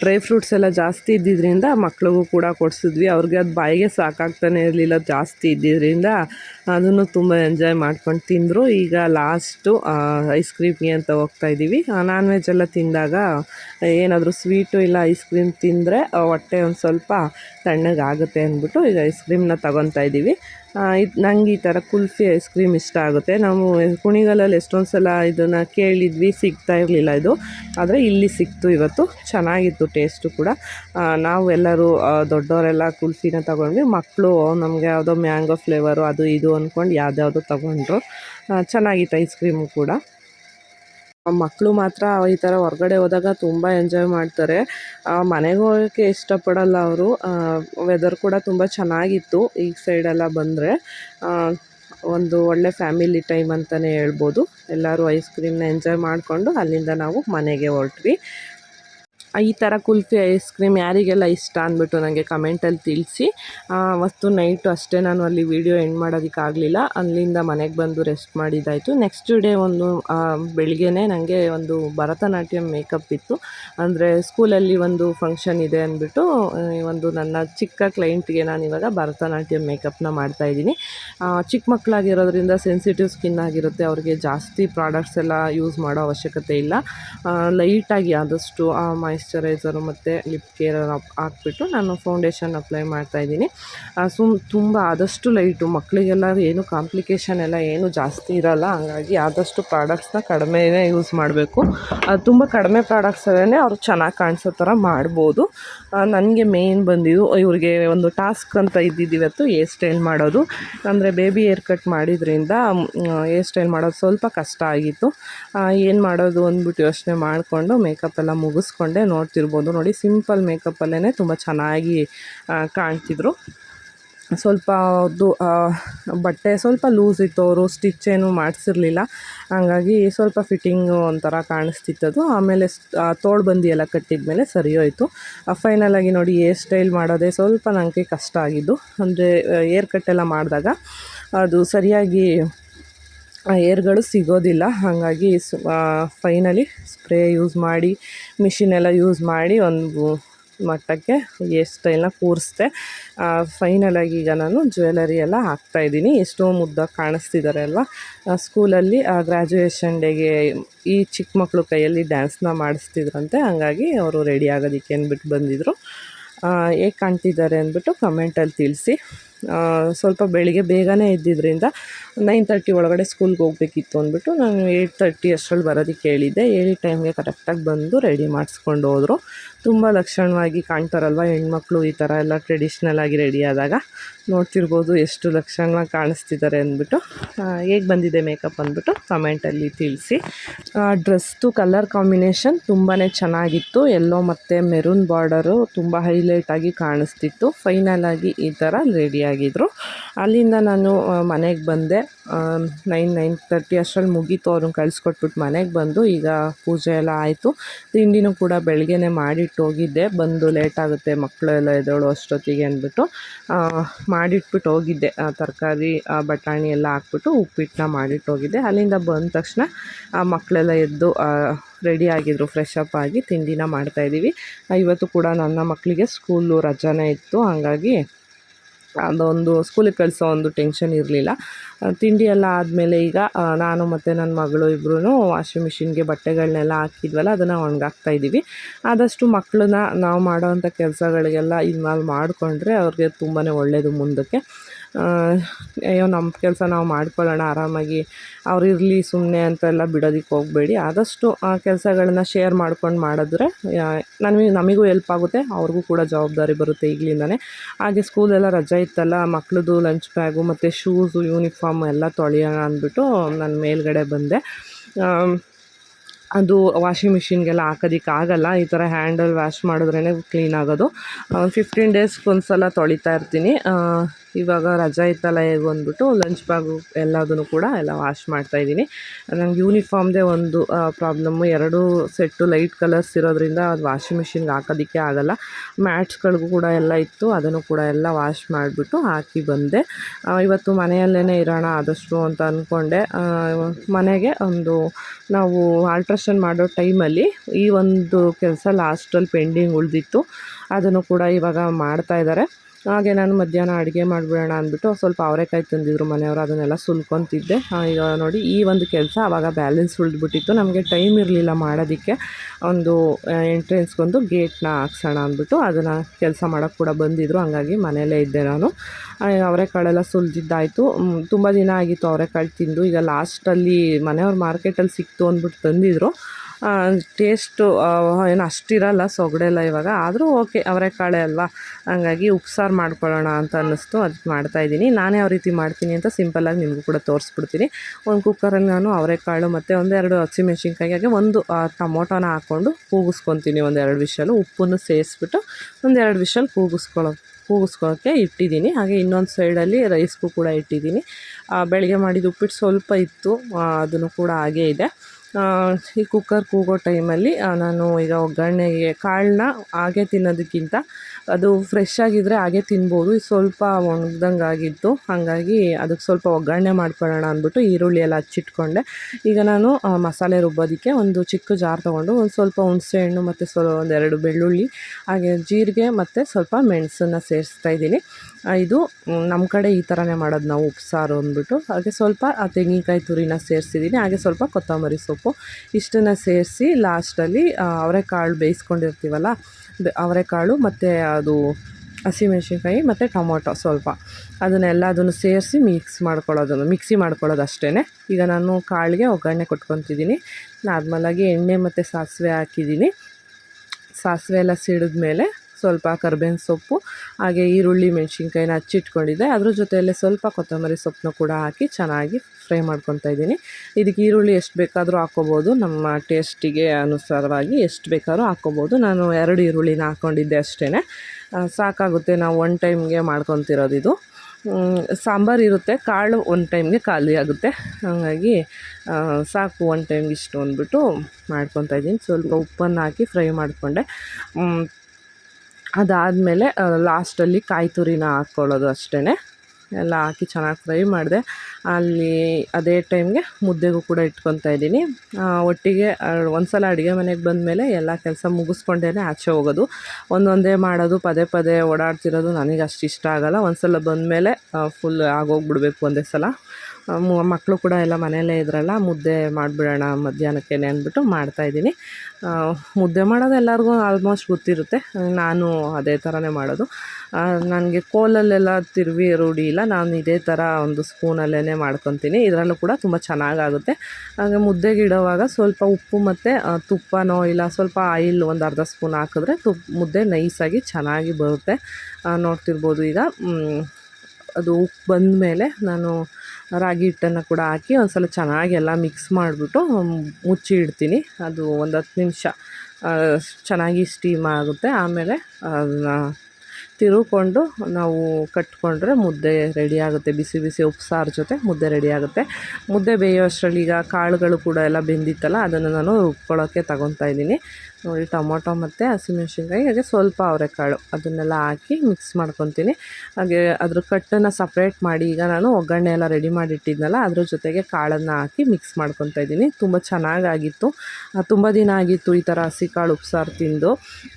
Speaker 1: ಡ್ರೈ ಫ್ರೂಟ್ಸ್ ಎಲ್ಲ ಜಾಸ್ತಿ ಇದ್ದಿದ್ದರಿಂದ ಮಕ್ಳಿಗೂ ಕೂಡ ಕೊಡಿಸಿದ್ವಿ. ಅವ್ರಿಗೆ ಅದು ಬಾಯಿಗೆ ಸಾಕಾಗ್ತಾನೆ ಇರಲಿಲ್ಲ, ಜಾಸ್ತಿ ಇದ್ದಿದ್ದರಿಂದ ಅದನ್ನು ತುಂಬ ಎಂಜಾಯ್ ಮಾಡ್ಕೊಂಡು ತಿಂದರು. ಈಗ ಲಾಸ್ಟು ಐಸ್ ಕ್ರೀಮ್ಗೆ ಅಂತ ಹೋಗ್ತಾ ಇದ್ದೀವಿ. ನಾನ್ ವೆಜ್ ಎಲ್ಲ ತಿಂದಾಗ ಏನಾದರೂ ಸ್ವೀಟು ಇಲ್ಲ ಐಸ್ ಕ್ರೀಮ್ ತಿಂದರೆ ಹೊಟ್ಟೆ ಒಂದು ಸ್ವಲ್ಪ ತಣ್ಣಗಾಗುತ್ತೆ ಅಂದ್ಬಿಟ್ಟು ಈಗ ಐಸ್ ಕ್ರೀಮ್ನ ತಗೊತಾ ಇದ್ದೀವಿ. ಇದು ನಂಗೆ ಈ ಥರ ಕುಲ್ಫಿ ಐಸ್ ಕ್ರೀಮ್ ಇಷ್ಟ ಆಗುತ್ತೆ. ನಾವು ಕುಣಿಗಲಲ್ಲಿ ಎಷ್ಟೊಂದು ಸಲ ಇದನ್ನು ಕೇಳಿದ್ವಿ, ಸಿಗ್ತಾ ಇರಲಿಲ್ಲ ಇದು. ಆದರೆ ಇಲ್ಲಿ ಸಿಕ್ತು ಇವತ್ತು. ಚೆನ್ನಾಗಿತ್ತು ಟೇಸ್ಟು ಕೂಡ. ನಾವು ಎಲ್ಲರೂ ದೊಡ್ಡವರೆಲ್ಲ ಕುಲ್ಫಿನ ತಗೊಂಡ್ವಿ. ಮಕ್ಕಳು ನಮಗೆ ಯಾವುದೋ ಮ್ಯಾಂಗೋ ಫ್ಲೇವರು ಅದು ಇದು ಅಂದ್ಕೊಂಡು ಯಾವುದ್ಯಾವುದೋ ತೊಗೊಂಡ್ರು. ಚೆನ್ನಾಗಿತ್ತು ಐಸ್ ಕ್ರೀಮು ಕೂಡ. ಮಕ್ಕಳು ಮಾತ್ರ ಈ ಥರ ಹೊರ್ಗಡೆ ಹೋದಾಗ ತುಂಬ ಎಂಜಾಯ್ ಮಾಡ್ತಾರೆ. ಮನೆಗೆ ಹೋಗೋಕ್ಕೆ ಇಷ್ಟಪಡಲ್ಲ ಅವರು. ವೆದರ್ ಕೂಡ ತುಂಬ ಚೆನ್ನಾಗಿತ್ತು ಈ ಸೈಡೆಲ್ಲ ಬಂದರೆ. ಒಂದು ಒಳ್ಳೆ ಫ್ಯಾಮಿಲಿ ಟೈಮ್ ಅಂತಲೇ ಹೇಳ್ಬೋದು. ಎಲ್ಲರೂ ಐಸ್ ಕ್ರೀಮ್ನ ಎಂಜಾಯ್ ಮಾಡಿಕೊಂಡು ಅಲ್ಲಿಂದ ನಾವು ಮನೆಗೆ ಹೊರಟ್ವಿ. ಈ ಥರ ಕುಲ್ಫಿ ಐಸ್ ಕ್ರೀಮ್ ಯಾರಿಗೆಲ್ಲ ಇಷ್ಟ ಅಂದ್ಬಿಟ್ಟು ನನಗೆ ಕಮೆಂಟಲ್ಲಿ ತಿಳಿಸಿ. ವಸ್ತು ನೈಟು ಅಷ್ಟೇ ನಾನು ಅಲ್ಲಿ ವೀಡಿಯೋ ಎಂಡ್ ಮಾಡೋದಕ್ಕಾಗಲಿಲ್ಲ ಅಲ್ಲಿಂದ ಮನೆಗೆ ಬಂದು ರೆಸ್ಟ್ ಮಾಡಿದ್ದಾಯಿತು. ನೆಕ್ಸ್ಟ್ ಡೇ ಒಂದು ಬೆಳಿಗ್ಗೆ ಬೆಳಿಗ್ಗೆನೇ ನನಗೆ ಒಂದು ಭರತನಾಟ್ಯಂ ಮೇಕಪ್ ಇತ್ತು. ಅಂದರೆ ಸ್ಕೂಲಲ್ಲಿ ಒಂದು ಫಂಕ್ಷನ್ ಇದೆ ಅಂದ್ಬಿಟ್ಟು ಒಂದು ನನ್ನ ಚಿಕ್ಕ ಕ್ಲೈಂಟ್ಗೆ ನಾನು ಇವಾಗ ಭರತನಾಟ್ಯಂ ಮೇಕಪ್ನ ಮಾಡ್ತಾಯಿದ್ದೀನಿ ಚಿಕ್ಕ ಮಕ್ಕಳಾಗಿರೋದ್ರಿಂದ ಸೆನ್ಸಿಟಿವ್ ಸ್ಕಿನ್ ಆಗಿರುತ್ತೆ. ಅವ್ರಿಗೆ ಜಾಸ್ತಿ ಪ್ರಾಡಕ್ಟ್ಸ್ ಎಲ್ಲ ಯೂಸ್ ಮಾಡೋ ಅವಶ್ಯಕತೆ ಇಲ್ಲ. ಲೈಟಾಗಿ ಆದಷ್ಟು, ಆ ಮಾಯಿಶ್ಚರೈಸರು ಮತ್ತು ಲಿಪ್ ಕೇರನ್ನು ಹಾಕ್ಬಿಟ್ಟು ನಾನು ಫೌಂಡೇಶನ್ ಅಪ್ಲೈ ಮಾಡ್ತಾಯಿದ್ದೀನಿ ಸುಮ್ ತುಂಬ ಆದಷ್ಟು ಲೈಟು ಮಕ್ಕಳಿಗೆಲ್ಲ ಏನು ಕಾಂಪ್ಲಿಕೇಶನ್ ಎಲ್ಲ ಏನು ಜಾಸ್ತಿ ಇರಲ್ಲ, ಹಂಗಾಗಿ ಆದಷ್ಟು ಪ್ರಾಡಕ್ಟ್ಸ್ನ ಕಡಿಮೆನೇ ಯೂಸ್ ಮಾಡಬೇಕು. ತುಂಬ ಕಡಿಮೆ ಪ್ರಾಡಕ್ಟ್ಸಲ್ಲೇ ಅವ್ರು ಚೆನ್ನಾಗಿ ಕಾಣಿಸೋ ಥರ ಮಾಡ್ಬೋದು. ನನಗೆ ಮೇಯ್ನ್ ಬಂದಿದ್ದು, ಇವ್ರಿಗೆ ಒಂದು ಟಾಸ್ಕ್ ಅಂತ ಇದ್ದಿದ್ದು ಇವತ್ತು ಹೇರ್ ಸ್ಟೈಲ್ ಮಾಡೋದು. ಅಂದರೆ ಬೇಬಿ ಹೇರ್ ಕಟ್ ಮಾಡಿದ್ರಿಂದ ಹೇರ್ ಸ್ಟೈಲ್ ಮಾಡೋದು ಸ್ವಲ್ಪ ಕಷ್ಟ ಆಗಿತ್ತು. ಏನು ಮಾಡೋದು ಅಂದ್ಬಿಟ್ಟು ಯೋಚನೆ ಮಾಡಿಕೊಂಡು ಮೇಕಪ್ ಎಲ್ಲ ಮುಗಿಸ್ಕೊಂಡೆ ನೋಡ್ತಿರ್ಬೋದು. ನೋಡಿ, ಸಿಂಪಲ್ ಮೇಕಪ್ಪಲ್ಲೇ ತುಂಬ ಚೆನ್ನಾಗಿ ಕಾಣ್ತಿದ್ರು. ಸ್ವಲ್ಪ ಅದು ಬಟ್ಟೆ ಸ್ವಲ್ಪ ಲೂಸ್ ಇತ್ತು ಅವರು ಸ್ಟಿಚ್ ಏನು ಮಾಡಿಸಿರ್ಲಿಲ್ಲ. ಹಾಗಾಗಿ ಸ್ವಲ್ಪ ಫಿಟ್ಟಿಂಗು ಒಂಥರ ಕಾಣಿಸ್ತಿತ್ತದು. ಆಮೇಲೆ ತೋಳು ಬಂದಿ ಎಲ್ಲ ಕಟ್ಟಿದ ಮೇಲೆ ಸರಿ ಹೋಯಿತು. ಫೈನಲ್ ಆಗಿ ನೋಡಿ ಹೇರ್ ಸ್ಟೈಲ್ ಮಾಡೋದೇ ಸ್ವಲ್ಪ ನನಗೆ ಕಷ್ಟ ಆಗಿದ್ದು. ಅಂದರೆ ಏರ್ ಕಟ್ ಎಲ್ಲ ಮಾಡಿದಾಗ ಅದು ಸರಿಯಾಗಿ ಏರ್ಗಳು ಸಿಗೋದಿಲ್ಲ. ಹಾಗಾಗಿ ಫೈನಲಿ ಸ್ಪ್ರೇ ಯೂಸ್ ಮಾಡಿ ಮಿಷಿನ್ ಎಲ್ಲ ಯೂಸ್ ಮಾಡಿ ಒಂದು ಮಟ್ಟಕ್ಕೆ ಹೇರ್ ಸ್ಟೈಲ್ನ ಕೂರಿಸ್ದೆ ಫೈನಲಾಗಿ ಈಗ ನಾನು ಜ್ಯುವೆಲರಿ ಎಲ್ಲ ಹಾಕ್ತಾಯಿದ್ದೀನಿ ಎಷ್ಟೋ ಮುದ್ದಾಗಿ ಕಾಣಿಸ್ತಿದ್ದಾರೆ ಅಲ್ವಾ? ಸ್ಕೂಲಲ್ಲಿ ಗ್ರ್ಯಾಜುಯೇಷನ್ ಡೇಗೆ ಈ ಚಿಕ್ಕ ಮಕ್ಕಳು ಕೈಯಲ್ಲಿ ಡ್ಯಾನ್ಸ್ನ ಮಾಡಿಸ್ತಿದ್ರಂತೆ. ಹಾಗಾಗಿ ಅವರು ರೆಡಿ ಆಗೋದಕ್ಕೆ ಅಂದ್ಬಿಟ್ಟು ಬಂದಿದ್ದರು ಹೇಗೆ ಕಾಣ್ತಿದ್ದಾರೆ ಅಂದ್ಬಿಟ್ಟು ಕಮೆಂಟಲ್ಲಿ ತಿಳಿಸಿ. ಸ್ವಲ್ಪ ಬೆಳಿಗ್ಗೆ ಬೇಗನೆ ಇದ್ದಿದ್ದರಿಂದ ನೈನ್ ತರ್ಟಿ ಒಳಗಡೆ ಸ್ಕೂಲ್ಗೆ ಹೋಗ್ಬೇಕಿತ್ತು ಅಂದ್ಬಿಟ್ಟು ನಾನು ಏಯ್ಟ್ ತರ್ಟಿ ಅಷ್ಟರಲ್ಲಿ ಬರೋದಕ್ಕೆ ಹೇಳಿದ್ದೆ. ಹೇಳಿ ಟೈಮ್ಗೆ ಕರೆಕ್ಟಾಗಿ ಬಂದು ರೆಡಿ ಮಾಡಿಸ್ಕೊಂಡು ಹೋದರು. ತುಂಬ ಲಕ್ಷಣವಾಗಿ ಕಾಣ್ತಾರಲ್ವ ಹೆಣ್ಮಕ್ಳು ಈ ಥರ ಎಲ್ಲ ಟ್ರೆಡಿಷ್ನಲ್ ಆಗಿ ರೆಡಿ ಆದಾಗ. ನೋಡ್ತಿರ್ಬೋದು ಎಷ್ಟು ಲಕ್ಷಣವಾಗಿ ಕಾಣಿಸ್ತಿದ್ದಾರೆ ಅಂದ್ಬಿಟ್ಟು. ಹೇಗೆ ಬಂದಿದೆ ಮೇಕಪ್ ಅಂದ್ಬಿಟ್ಟು ಕಮೆಂಟಲ್ಲಿ ತಿಳಿಸಿ. ಡ್ರೆಸ್ದು ಕಲರ್ ಕಾಂಬಿನೇಷನ್ ತುಂಬಾ ಚೆನ್ನಾಗಿತ್ತು. ಎಲ್ಲೋ ಮತ್ತು ಮೆರೂನ್ ಬಾರ್ಡರು ತುಂಬ ಹೈಲೈಟಾಗಿ ಕಾಣಿಸ್ತಿತ್ತು. ಫೈನಲ್ ಆಗಿ ಈ ಥರ ರೆಡಿಯಾಗಿದ್ದರು ಅಲ್ಲಿಂದ ನಾನು ಮನೆಗೆ ಬಂದೆ. ನೈನ್ ನೈನ್ ತರ್ಟಿ ಅಷ್ಟರಲ್ಲಿ ಮುಗೀತು. ಅವ್ರನ್ನ ಕಳಿಸ್ಕೊಟ್ಬಿಟ್ಟು ಮನೆಗೆ ಬಂದು ಈಗ ಪೂಜೆ ಎಲ್ಲ ಆಯಿತು. ತಿಂಡಿನೂ ಕೂಡ ಬೆಳಗ್ಗೆನೇ ಮಾಡಿಟ್ಟು ಹೋಗಿದ್ದೆ. ಬಂದು ಲೇಟ್ ಆಗುತ್ತೆ ಮಕ್ಕಳು ಎಲ್ಲ ಎದ್ದೇಳೋ ಅಷ್ಟೊತ್ತಿಗೆ ಅಂದ್ಬಿಟ್ಟು ಮಾಡಿಟ್ಬಿಟ್ಟು ಹೋಗಿದ್ದೆ. ತರಕಾರಿ ಬಟಾಣಿ ಎಲ್ಲ ಹಾಕ್ಬಿಟ್ಟು ಉಪ್ಪಿಟ್ಟನ್ನ ಮಾಡಿಟ್ಟು ಹೋಗಿದ್ದೆ. ಅಲ್ಲಿಂದ ಬಂದ ತಕ್ಷಣ ಮಕ್ಕಳೆಲ್ಲ ಎದ್ದು ರೆಡಿ ಆಗಿದ್ರು. ಫ್ರೆಶ್ ಅಪ್ ಆಗಿ ತಿಂಡಿನ ಮಾಡ್ತಾಯಿದ್ದೀವಿ ಇವತ್ತು ಕೂಡ ನನ್ನ ಮಕ್ಕಳಿಗೆ ಸ್ಕೂಲು ರಜಾನೇ ಇತ್ತು. ಹಾಗಾಗಿ ಅದೊಂದು ಸ್ಕೂಲಿಗೆ ಕಳಿಸೋ ಒಂದು ಟೆನ್ಷನ್ ಇರಲಿಲ್ಲ. ತಿಂಡಿ ಎಲ್ಲ ಆದಮೇಲೆ ಈಗ ನಾನು ಮತ್ತು ನನ್ನ ಮಗಳು ಇಬ್ಬರೂ ವಾಷಿಂಗ್ ಮಿಷಿನ್ಗೆ ಬಟ್ಟೆಗಳನ್ನೆಲ್ಲ ಹಾಕಿದ್ವಲ್ಲ, ಅದನ್ನು ಒಣಗಾಕ್ತಾ ಇದ್ದೀವಿ ಆದಷ್ಟು ಮಕ್ಕಳನ್ನ ನಾವು ಮಾಡೋವಂಥ ಕೆಲಸಗಳಿಗೆಲ್ಲ ಇನ್ವಾಲ್ವ್ ಮಾಡಿಕೊಂಡ್ರೆ ಅವ್ರಿಗೆ ತುಂಬಾ ಒಳ್ಳೆಯದು ಮುಂದಕ್ಕೆ. ಅಯ್ಯೋ ನಮ್ಮ ಕೆಲಸ ನಾವು ಮಾಡ್ಕೊಳ್ಳೋಣ ಆರಾಮಾಗಿ. ಅವ್ರು ಇರಲಿ ಸುಮ್ಮನೆ ಅಂತೆಲ್ಲ ಬಿಡೋದಕ್ಕೆ ಹೋಗಬೇಡಿ. ಆದಷ್ಟು ಆ ಕೆಲಸಗಳನ್ನ ಶೇರ್ ಮಾಡ್ಕೊಂಡು ಮಾಡಿದ್ರೆ ನಮಗೆ ನಮಗೂ ಹೆಲ್ಪ್ ಆಗುತ್ತೆ. ಅವ್ರಿಗೂ ಕೂಡ ಜವಾಬ್ದಾರಿ ಬರುತ್ತೆ ಈಗಲಿಂದನೇ. ಹಾಗೆ ಸ್ಕೂಲೆಲ್ಲ ರಜೆ ಇತ್ತಲ್ಲ, ಮಕ್ಳದ್ದು ಲಂಚ್ ಬ್ಯಾಗು ಮತ್ತು ಶೂಸು ಯೂನಿಫಾರ್ಮ್ ಎಲ್ಲ ತೊಳೆಯೋಣ ಅಂದ್ಬಿಟ್ಟು ನಾನು ಮೇಲ್ಗಡೆ ಬಂದೆ. ಅದು ವಾಷಿಂಗ್ ಮಿಷಿನ್ಗೆಲ್ಲ ಹಾಕೋದಿಕ್ಕೆ ಆಗಲ್ಲ ಈ ಥರ ಹ್ಯಾಂಡಲ್ ವಾಶ್ ಮಾಡಿದ್ರೇ ಕ್ಲೀನ್ ಆಗೋದು. ಫಿಫ್ಟೀನ್ ಡೇಸ್ಗೆ ಒಂದು ಸಲ ತೊಳಿತಾ ಇರ್ತೀನಿ. ಇವಾಗ ರಜಾ ಇತ್ತಲ್ಲ ಹೇಗೆ ಅಂದ್ಬಿಟ್ಟು ಲಂಚ್ ಬ್ಯಾಗು ಎಲ್ಲದನ್ನು ಕೂಡ ಎಲ್ಲ ವಾಶ್ ಮಾಡ್ತಾಯಿದ್ದೀನಿ ನನಗೆ ಯೂನಿಫಾರ್ಮ್ದೇ ಒಂದು ಪ್ರಾಬ್ಲಮ್ಮು ಎರಡು ಸೆಟ್ಟು ಲೈಟ್ ಕಲರ್ಸ್ ಇರೋದ್ರಿಂದ ಅದು ವಾಷಿಂಗ್ ಮಿಷಿನ್ಗೆ ಹಾಕೋದಕ್ಕೆ ಆಗಲ್ಲ. ಮ್ಯಾಟ್ಸ್ಗಳಿಗೂ ಕೂಡ ಎಲ್ಲ ಇತ್ತು. ಅದನ್ನು ಕೂಡ ಎಲ್ಲ ವಾಶ್ ಮಾಡಿಬಿಟ್ಟು ಹಾಕಿ ಬಂದೆ. ಇವತ್ತು ಮನೆಯಲ್ಲೇ ಇರೋಣ ಆದಷ್ಟು ಅಂತ ಅಂದ್ಕೊಂಡೆ ಮನೆಗೆ ಒಂದು ನಾವು ಆಲ್ಟ್ರೇಷನ್ ಮಾಡೋ ಟೈಮಲ್ಲಿ ಈ ಒಂದು ಕೆಲಸ ಲಾಸ್ಟಲ್ಲಿ ಪೆಂಡಿಂಗ್ ಉಳಿದಿತ್ತು. ಅದನ್ನು ಕೂಡ ಇವಾಗ ಮಾಡ್ತಾ ಇದ್ದಾರೆ. ಹಾಗೆ ನಾನು ಮಧ್ಯಾಹ್ನ ಅಡುಗೆ ಮಾಡಿಬಿಡೋಣ ಅಂದ್ಬಿಟ್ಟು ಸ್ವಲ್ಪ ಅವರೆಕಾಯಿ ತಂದಿದ್ರು ಮನೆಯವರು, ಅದನ್ನೆಲ್ಲ ಸುಲ್ಕೊತಿದ್ದೆ. ಈಗ ನೋಡಿ, ಈ ಒಂದು ಕೆಲಸ ಆವಾಗ ಬ್ಯಾಲೆನ್ಸ್ ಉಳಿದ್ಬಿಟ್ಟಿತ್ತು. ನಮಗೆ ಟೈಮ್ ಇರಲಿಲ್ಲ ಮಾಡೋದಕ್ಕೆ. ಒಂದು ಎಂಟ್ರೆನ್ಸ್ಗೊಂದು ಗೇಟ್ನ ಹಾಕ್ಸೋಣ ಅಂದ್ಬಿಟ್ಟು ಅದನ್ನು ಕೆಲಸ ಮಾಡೋಕ್ಕೆ ಕೂಡ ಬಂದಿದ್ದರು ಹಂಗಾಗಿ ಮನೆಯಲ್ಲೇ ಇದ್ದೆ ನಾನು. ಅವರೆಕಾಳೆಲ್ಲ ಸುಲಿದಿದ್ದಾಯಿತು. ತುಂಬ ದಿನ ಆಗಿತ್ತು ಅವರೆಕಾಳು ತಿಂದು. ಈಗ ಲಾಸ್ಟಲ್ಲಿ ಮನೆಯವ್ರ ಮಾರ್ಕೆಟಲ್ಲಿ ಸಿಕ್ತು ಅಂದ್ಬಿಟ್ಟು ತಂದಿದ್ರು. ಟೇಸ್ಟು ಏನು ಅಷ್ಟಿರಲ್ಲ ಸೊಗಡೆಲ್ಲ ಇವಾಗ. ಆದರೂ ಓಕೆ ಅವರೆಕಾಳೆ ಅಲ್ವಾ? ಹಂಗಾಗಿ ಉಪ್ಸಾರು ಮಾಡ್ಕೊಳ್ಳೋಣ ಅಂತ ಅನ್ನಿಸ್ತು. ಅದಕ್ಕೆ ಮಾಡ್ತಾಯಿದ್ದೀನಿ ನಾನೇ ಯಾವ ರೀತಿ ಮಾಡ್ತೀನಿ ಅಂತ ಸಿಂಪಲ್ಲಾಗಿ ನಿಮಗೂ ಕೂಡ ತೋರಿಸ್ಬಿಡ್ತೀನಿ. ಒಂದು ಕುಕ್ಕರಲ್ಲಿ ನಾನು ಅವರೆಕಾಳು ಮತ್ತು ಒಂದೆರಡು ಹಸಿಮೆಣ್ಸಿನ್ಕಾಯಿ ಹಾಗೆ ಒಂದು ಟೊಮೊಟೊನ ಹಾಕ್ಕೊಂಡು ಕೂಗಿಸ್ಕೊತೀನಿ ಒಂದೆರಡು ವಿಷಲು. ಉಪ್ಪನ್ನು ಸೇರಿಸ್ಬಿಟ್ಟು ಒಂದೆರಡು ವಿಷಲ್ ಕೂಗಿಸ್ಕೊಳ್ಳೋ ಕೂಗಿಸ್ಕೊಳ್ಳೋಕ್ಕೆ ಇಟ್ಟಿದ್ದೀನಿ. ಹಾಗೆ ಇನ್ನೊಂದು ಸೈಡಲ್ಲಿ ರೈಸ್ಗೂ ಕೂಡ ಇಟ್ಟಿದ್ದೀನಿ. ಬೆಳಗ್ಗೆ ಮಾಡಿದ ಉಪ್ಪಿಟ್ಟು ಸ್ವಲ್ಪ ಇತ್ತು. ಅದನ್ನು ಕೂಡ ಹಾಗೇ ಇದೆ. ಈ ಕುಕ್ಕರ್ ಕೂಗೋ ಟೈಮಲ್ಲಿ ನಾನು ಈಗ ಒಗ್ಗರಣೆಗೆ ಕಾಳನ್ನ ಹಾಗೆ ತಿನ್ನೋದಕ್ಕಿಂತ ಅದು ಫ್ರೆಶ್ ಆಗಿದ್ದರೆ ಹಾಗೆ ತಿನ್ಬೋದು. ಸ್ವಲ್ಪ ಒಣಗ್ದಂಗೆ ಆಗಿತ್ತು ಹಾಗಾಗಿ ಅದಕ್ಕೆ ಸ್ವಲ್ಪ ಒಗ್ಗರಣೆ ಮಾಡ್ಕೊಳ್ಳೋಣ ಅಂದ್ಬಿಟ್ಟು ಈರುಳ್ಳಿ ಎಲ್ಲ ಹಚ್ಚಿಟ್ಕೊಂಡೆ. ಈಗ ನಾನು ಮಸಾಲೆ ರುಬ್ಬೋದಕ್ಕೆ ಒಂದು ಚಿಕ್ಕ ಜಾರ್ ತೊಗೊಂಡು ಒಂದು ಸ್ವಲ್ಪ ಹುಣಸೆ ಹಣ್ಣು ಮತ್ತು ಸ್ವಲ್ಪ ಒಂದೆರಡು ಬೆಳ್ಳುಳ್ಳಿ, ಹಾಗೆ ಜೀರಿಗೆ ಮತ್ತು ಸ್ವಲ್ಪ ಮೆಣಸನ್ನು ಸೇರಿಸ್ತಾ ಇದ್ದೀನಿ. ಇದು ನಮ್ಮ ಕಡೆ ಈ ಥರನೇ ಮಾಡೋದು ನಾವು ಉಪ್ಸಾರು ಅಂದ್ಬಿಟ್ಟು. ಹಾಗೆ ಸ್ವಲ್ಪ ಆ ತೆಂಗಿನಕಾಯಿ ತುರಿನ ಸೇರಿಸಿದ್ದೀನಿ ಹಾಗೆ ಸ್ವಲ್ಪ ಕೊತ್ತಂಬರಿ ಸೊಪ್ಪು ಇಷ್ಟನ್ನು ಸೇರಿಸಿ ಲಾಸ್ಟಲ್ಲಿ ಅವರೆಕಾಳು ಬೇಯಿಸ್ಕೊಂಡಿರ್ತೀವಲ್ಲ ಅವರೆಕಾಳು ಮತ್ತು ಅದು ಹಸಿಮೆಣ್ಸಿನ್ಕಾಯಿ ಮತ್ತು ಟೊಮೊಟೊ ಸ್ವಲ್ಪ. ಅದನ್ನೆಲ್ಲ ಅದನ್ನು ಸೇರಿಸಿ ಮಿಕ್ಸ್ ಮಾಡ್ಕೊಳ್ಳೋದನ್ನು ಮಿಕ್ಸಿ ಮಾಡ್ಕೊಳ್ಳೋದು ಅಷ್ಟೇ ಈಗ ನಾನು ಕಾಳಿಗೆ ಒಗ್ಗರಣೆ ಕೊಟ್ಕೊತಿದ್ದೀನಿ ನಾರ್ಮಲಾಗಿ ಎಣ್ಣೆ ಮತ್ತು ಸಾಸಿವೆ ಹಾಕಿದ್ದೀನಿ ಸಾಸಿವೆ ಎಲ್ಲ ಸಿಡಿದ್ಮೇಲೆ ಸ್ವಲ್ಪ ಕರ್ಬೇವಿನ ಸೊಪ್ಪು ಹಾಗೆ ಈರುಳ್ಳಿ ಮೆಣಸಿನ್ಕಾಯಿನ ಹಚ್ಚಿಟ್ಕೊಂಡಿದ್ದೆ. ಅದ್ರ ಜೊತೆಯಲ್ಲೇ ಸ್ವಲ್ಪ ಕೊತ್ತಂಬರಿ ಸೊಪ್ಪನ್ನು ಕೂಡ ಹಾಕಿ ಚೆನ್ನಾಗಿ ಫ್ರೈ ಮಾಡ್ಕೊತಾ ಇದ್ದೀನಿ. ಇದಕ್ಕೆ ಈರುಳ್ಳಿ ಎಷ್ಟು ಬೇಕಾದರೂ ಹಾಕ್ಕೋಬೋದು. ನಮ್ಮ ಟೇಸ್ಟಿಗೆ ಅನುಸಾರವಾಗಿ ಎಷ್ಟು ಬೇಕಾದ್ರೂ ಹಾಕ್ಕೋಬೋದು. ನಾನು ಎರಡು ಈರುಳ್ಳಿನ ಹಾಕ್ಕೊಂಡಿದ್ದೆ ಅಷ್ಟೇ ಸಾಕಾಗುತ್ತೆ. ನಾವು ಒನ್ ಟೈಮ್ಗೆ ಮಾಡ್ಕೊತಿರೋದು ಇದು ಮ್, ಸಾಂಬಾರು ಇರುತ್ತೆ. ಕಾಳು ಒಂದು ಟೈಮ್ಗೆ ಖಾಲಿ ಆಗುತ್ತೆ. ಹಾಗಾಗಿ ಸಾಕು ಒನ್ ಟೈಮ್ಗೆ ಇಷ್ಟು ಅಂದ್ಬಿಟ್ಟು ಮಾಡ್ಕೊತಾ ಇದ್ದೀನಿ. ಸ್ವಲ್ಪ ಉಪ್ಪನ್ನು ಹಾಕಿ ಫ್ರೈ ಮಾಡಿಕೊಂಡೆ. ಅದಾದಮೇಲೆ ಲಾಸ್ಟಲ್ಲಿ ಕಾಯಿ ತುರಿನ ಹಾಕ್ಕೊಳ್ಳೋದು ಅಷ್ಟೇ ಎಲ್ಲ ಹಾಕಿ ಚೆನ್ನಾಗಿ ಫ್ರೈ ಮಾಡಿದೆ. ಅಲ್ಲಿ ಅದೇ ಟೈಮ್ಗೆ ಮುದ್ದೆಗೂ ಕೂಡ ಇಟ್ಕೊತಾ ಇದ್ದೀನಿ. ಒಟ್ಟಿಗೆ ಒಂದು ಸಲ ಅಡುಗೆ ಮನೆಗೆ ಬಂದಮೇಲೆ ಎಲ್ಲ ಕೆಲಸ ಮುಗಿಸ್ಕೊಂಡೇ ಆಚೆ ಹೋಗೋದು. ಒಂದೊಂದೇ ಮಾಡೋದು, ಪದೇ ಪದೇ ಓಡಾಡ್ತಿರೋದು ನನಗೆ ಅಷ್ಟು ಇಷ್ಟ ಆಗೋಲ್ಲ. ಒಂದು ಸಲ ಬಂದಮೇಲೆ ಫುಲ್ ಆಗೋಗ್ಬಿಡ್ಬೇಕು ಒಂದೇ ಸಲ. ಮಕ್ಕಳು ಕೂಡ ಎಲ್ಲ ಮನೆಯಲ್ಲೇ ಇದ್ರಲ್ಲ, ಮುದ್ದೆ ಮಾಡಿಬಿಡೋಣ ಮಧ್ಯಾಹ್ನಕ್ಕೆ ಅಂದ್ಬಿಟ್ಟು ಮಾಡ್ತಾಯಿದ್ದೀನಿ ಮುದ್ದೆ ಮಾಡೋದು ಎಲ್ಲರಿಗೂ ಆಲ್ಮೋಸ್ಟ್ ಗೊತ್ತಿರುತ್ತೆ. ನಾನು ಅದೇ ಥರನೇ ಮಾಡೋದು. ನನಗೆ ಕೋಲಲ್ಲೆಲ್ಲ ತಿರುವಿ ರೂಢಿ ಇಲ್ಲ. ನಾನು ಇದೇ ಥರ ಒಂದು ಸ್ಪೂನಲ್ಲೇ ಮಾಡ್ಕೊತೀನಿ. ಇದರಲ್ಲೂ ಕೂಡ ತುಂಬ ಚೆನ್ನಾಗಾಗುತ್ತೆ. ಹಾಗೆ ಮುದ್ದೆಗೆ ಇಡೋವಾಗ ಸ್ವಲ್ಪ ಉಪ್ಪು ಮತ್ತು ತುಪ್ಪನೋ ಇಲ್ಲ, ಸ್ವಲ್ಪ ಆಯಿಲ್ ಒಂದು ಅರ್ಧ ಸ್ಪೂನ್ ಹಾಕಿದ್ರೆ ತುಪ್ಪ ಮುದ್ದೆ ನೈಸಾಗಿ ಚೆನ್ನಾಗಿ ಬರುತ್ತೆ. ನೋಡ್ತಿರ್ಬೋದು ಈಗ. ಅದು ಉಪ್ಪು ಬಂದಮೇಲೆ ನಾನು ರಾಗಿ ಹಿಟ್ಟನ್ನು ಕೂಡ ಹಾಕಿ ಒಂದು ಸಲ ಚೆನ್ನಾಗಿ ಎಲ್ಲ ಮಿಕ್ಸ್ ಮಾಡಿಬಿಟ್ಟು ಮುಚ್ಚಿ ಇಡ್ತೀನಿ. ಅದು ಒಂದು ಹತ್ತು ನಿಮಿಷ ಚೆನ್ನಾಗಿ ಸ್ಟೀಮ್ ಆಗುತ್ತೆ. ಆಮೇಲೆ ತಿರುವ್ಕೊಂಡು ನಾವು ಕಟ್ಕೊಂಡ್ರೆ ಮುದ್ದೆ ರೆಡಿ ಆಗುತ್ತೆ. ಬಿಸಿ ಬಿಸಿ ಉಪ್ಸಾರು ಜೊತೆ ಮುದ್ದೆ ರೆಡಿ ಆಗುತ್ತೆ. ಮುದ್ದೆ ಬೇಯೋ ಅಷ್ಟರಲ್ಲಿ ಈಗ ಕಾಳುಗಳು ಕೂಡ ಎಲ್ಲ ಬೆಂದಿತ್ತಲ್ಲ, ಅದನ್ನು ನಾನು ರುಬ್ಕೊಳ್ಳೋಕ್ಕೆ ತಗೊತಾ ಇದ್ದೀನಿ. ನೋಡಿ, ಟೊಮೊಟೊ ಮತ್ತು ಹಸಿಮೆಣ್ಸಿನ್ಕಾಯಿ, ಹಾಗೆ ಸ್ವಲ್ಪ ಅವರೆಕಾಳು. ಅದನ್ನೆಲ್ಲ ಹಾಕಿ ಮಿಕ್ಸ್ ಮಾಡ್ಕೊತೀನಿ. ಹಾಗೆ ಅದ್ರ ಕಟ್ಟನ್ನು ಸಪ್ರೇಟ್ ಮಾಡಿ ಈಗ ನಾನು ಒಗ್ಗರಣೆ ಎಲ್ಲ ರೆಡಿ ಮಾಡಿ ಇಟ್ಟಿದ್ನಲ್ಲ ಅದ್ರ ಜೊತೆಗೆ ಕಾಳನ್ನು ಹಾಕಿ ಮಿಕ್ಸ್ ಮಾಡ್ಕೊತಾ ಇದ್ದೀನಿ. ತುಂಬ ಚೆನ್ನಾಗಾಗಿತ್ತು. ತುಂಬ ದಿನ ಆಗಿತ್ತು ಈ ಥರ ಹಸಿ ಕಾಳು ಉಪ್ಸಾರು ತಿಂದು.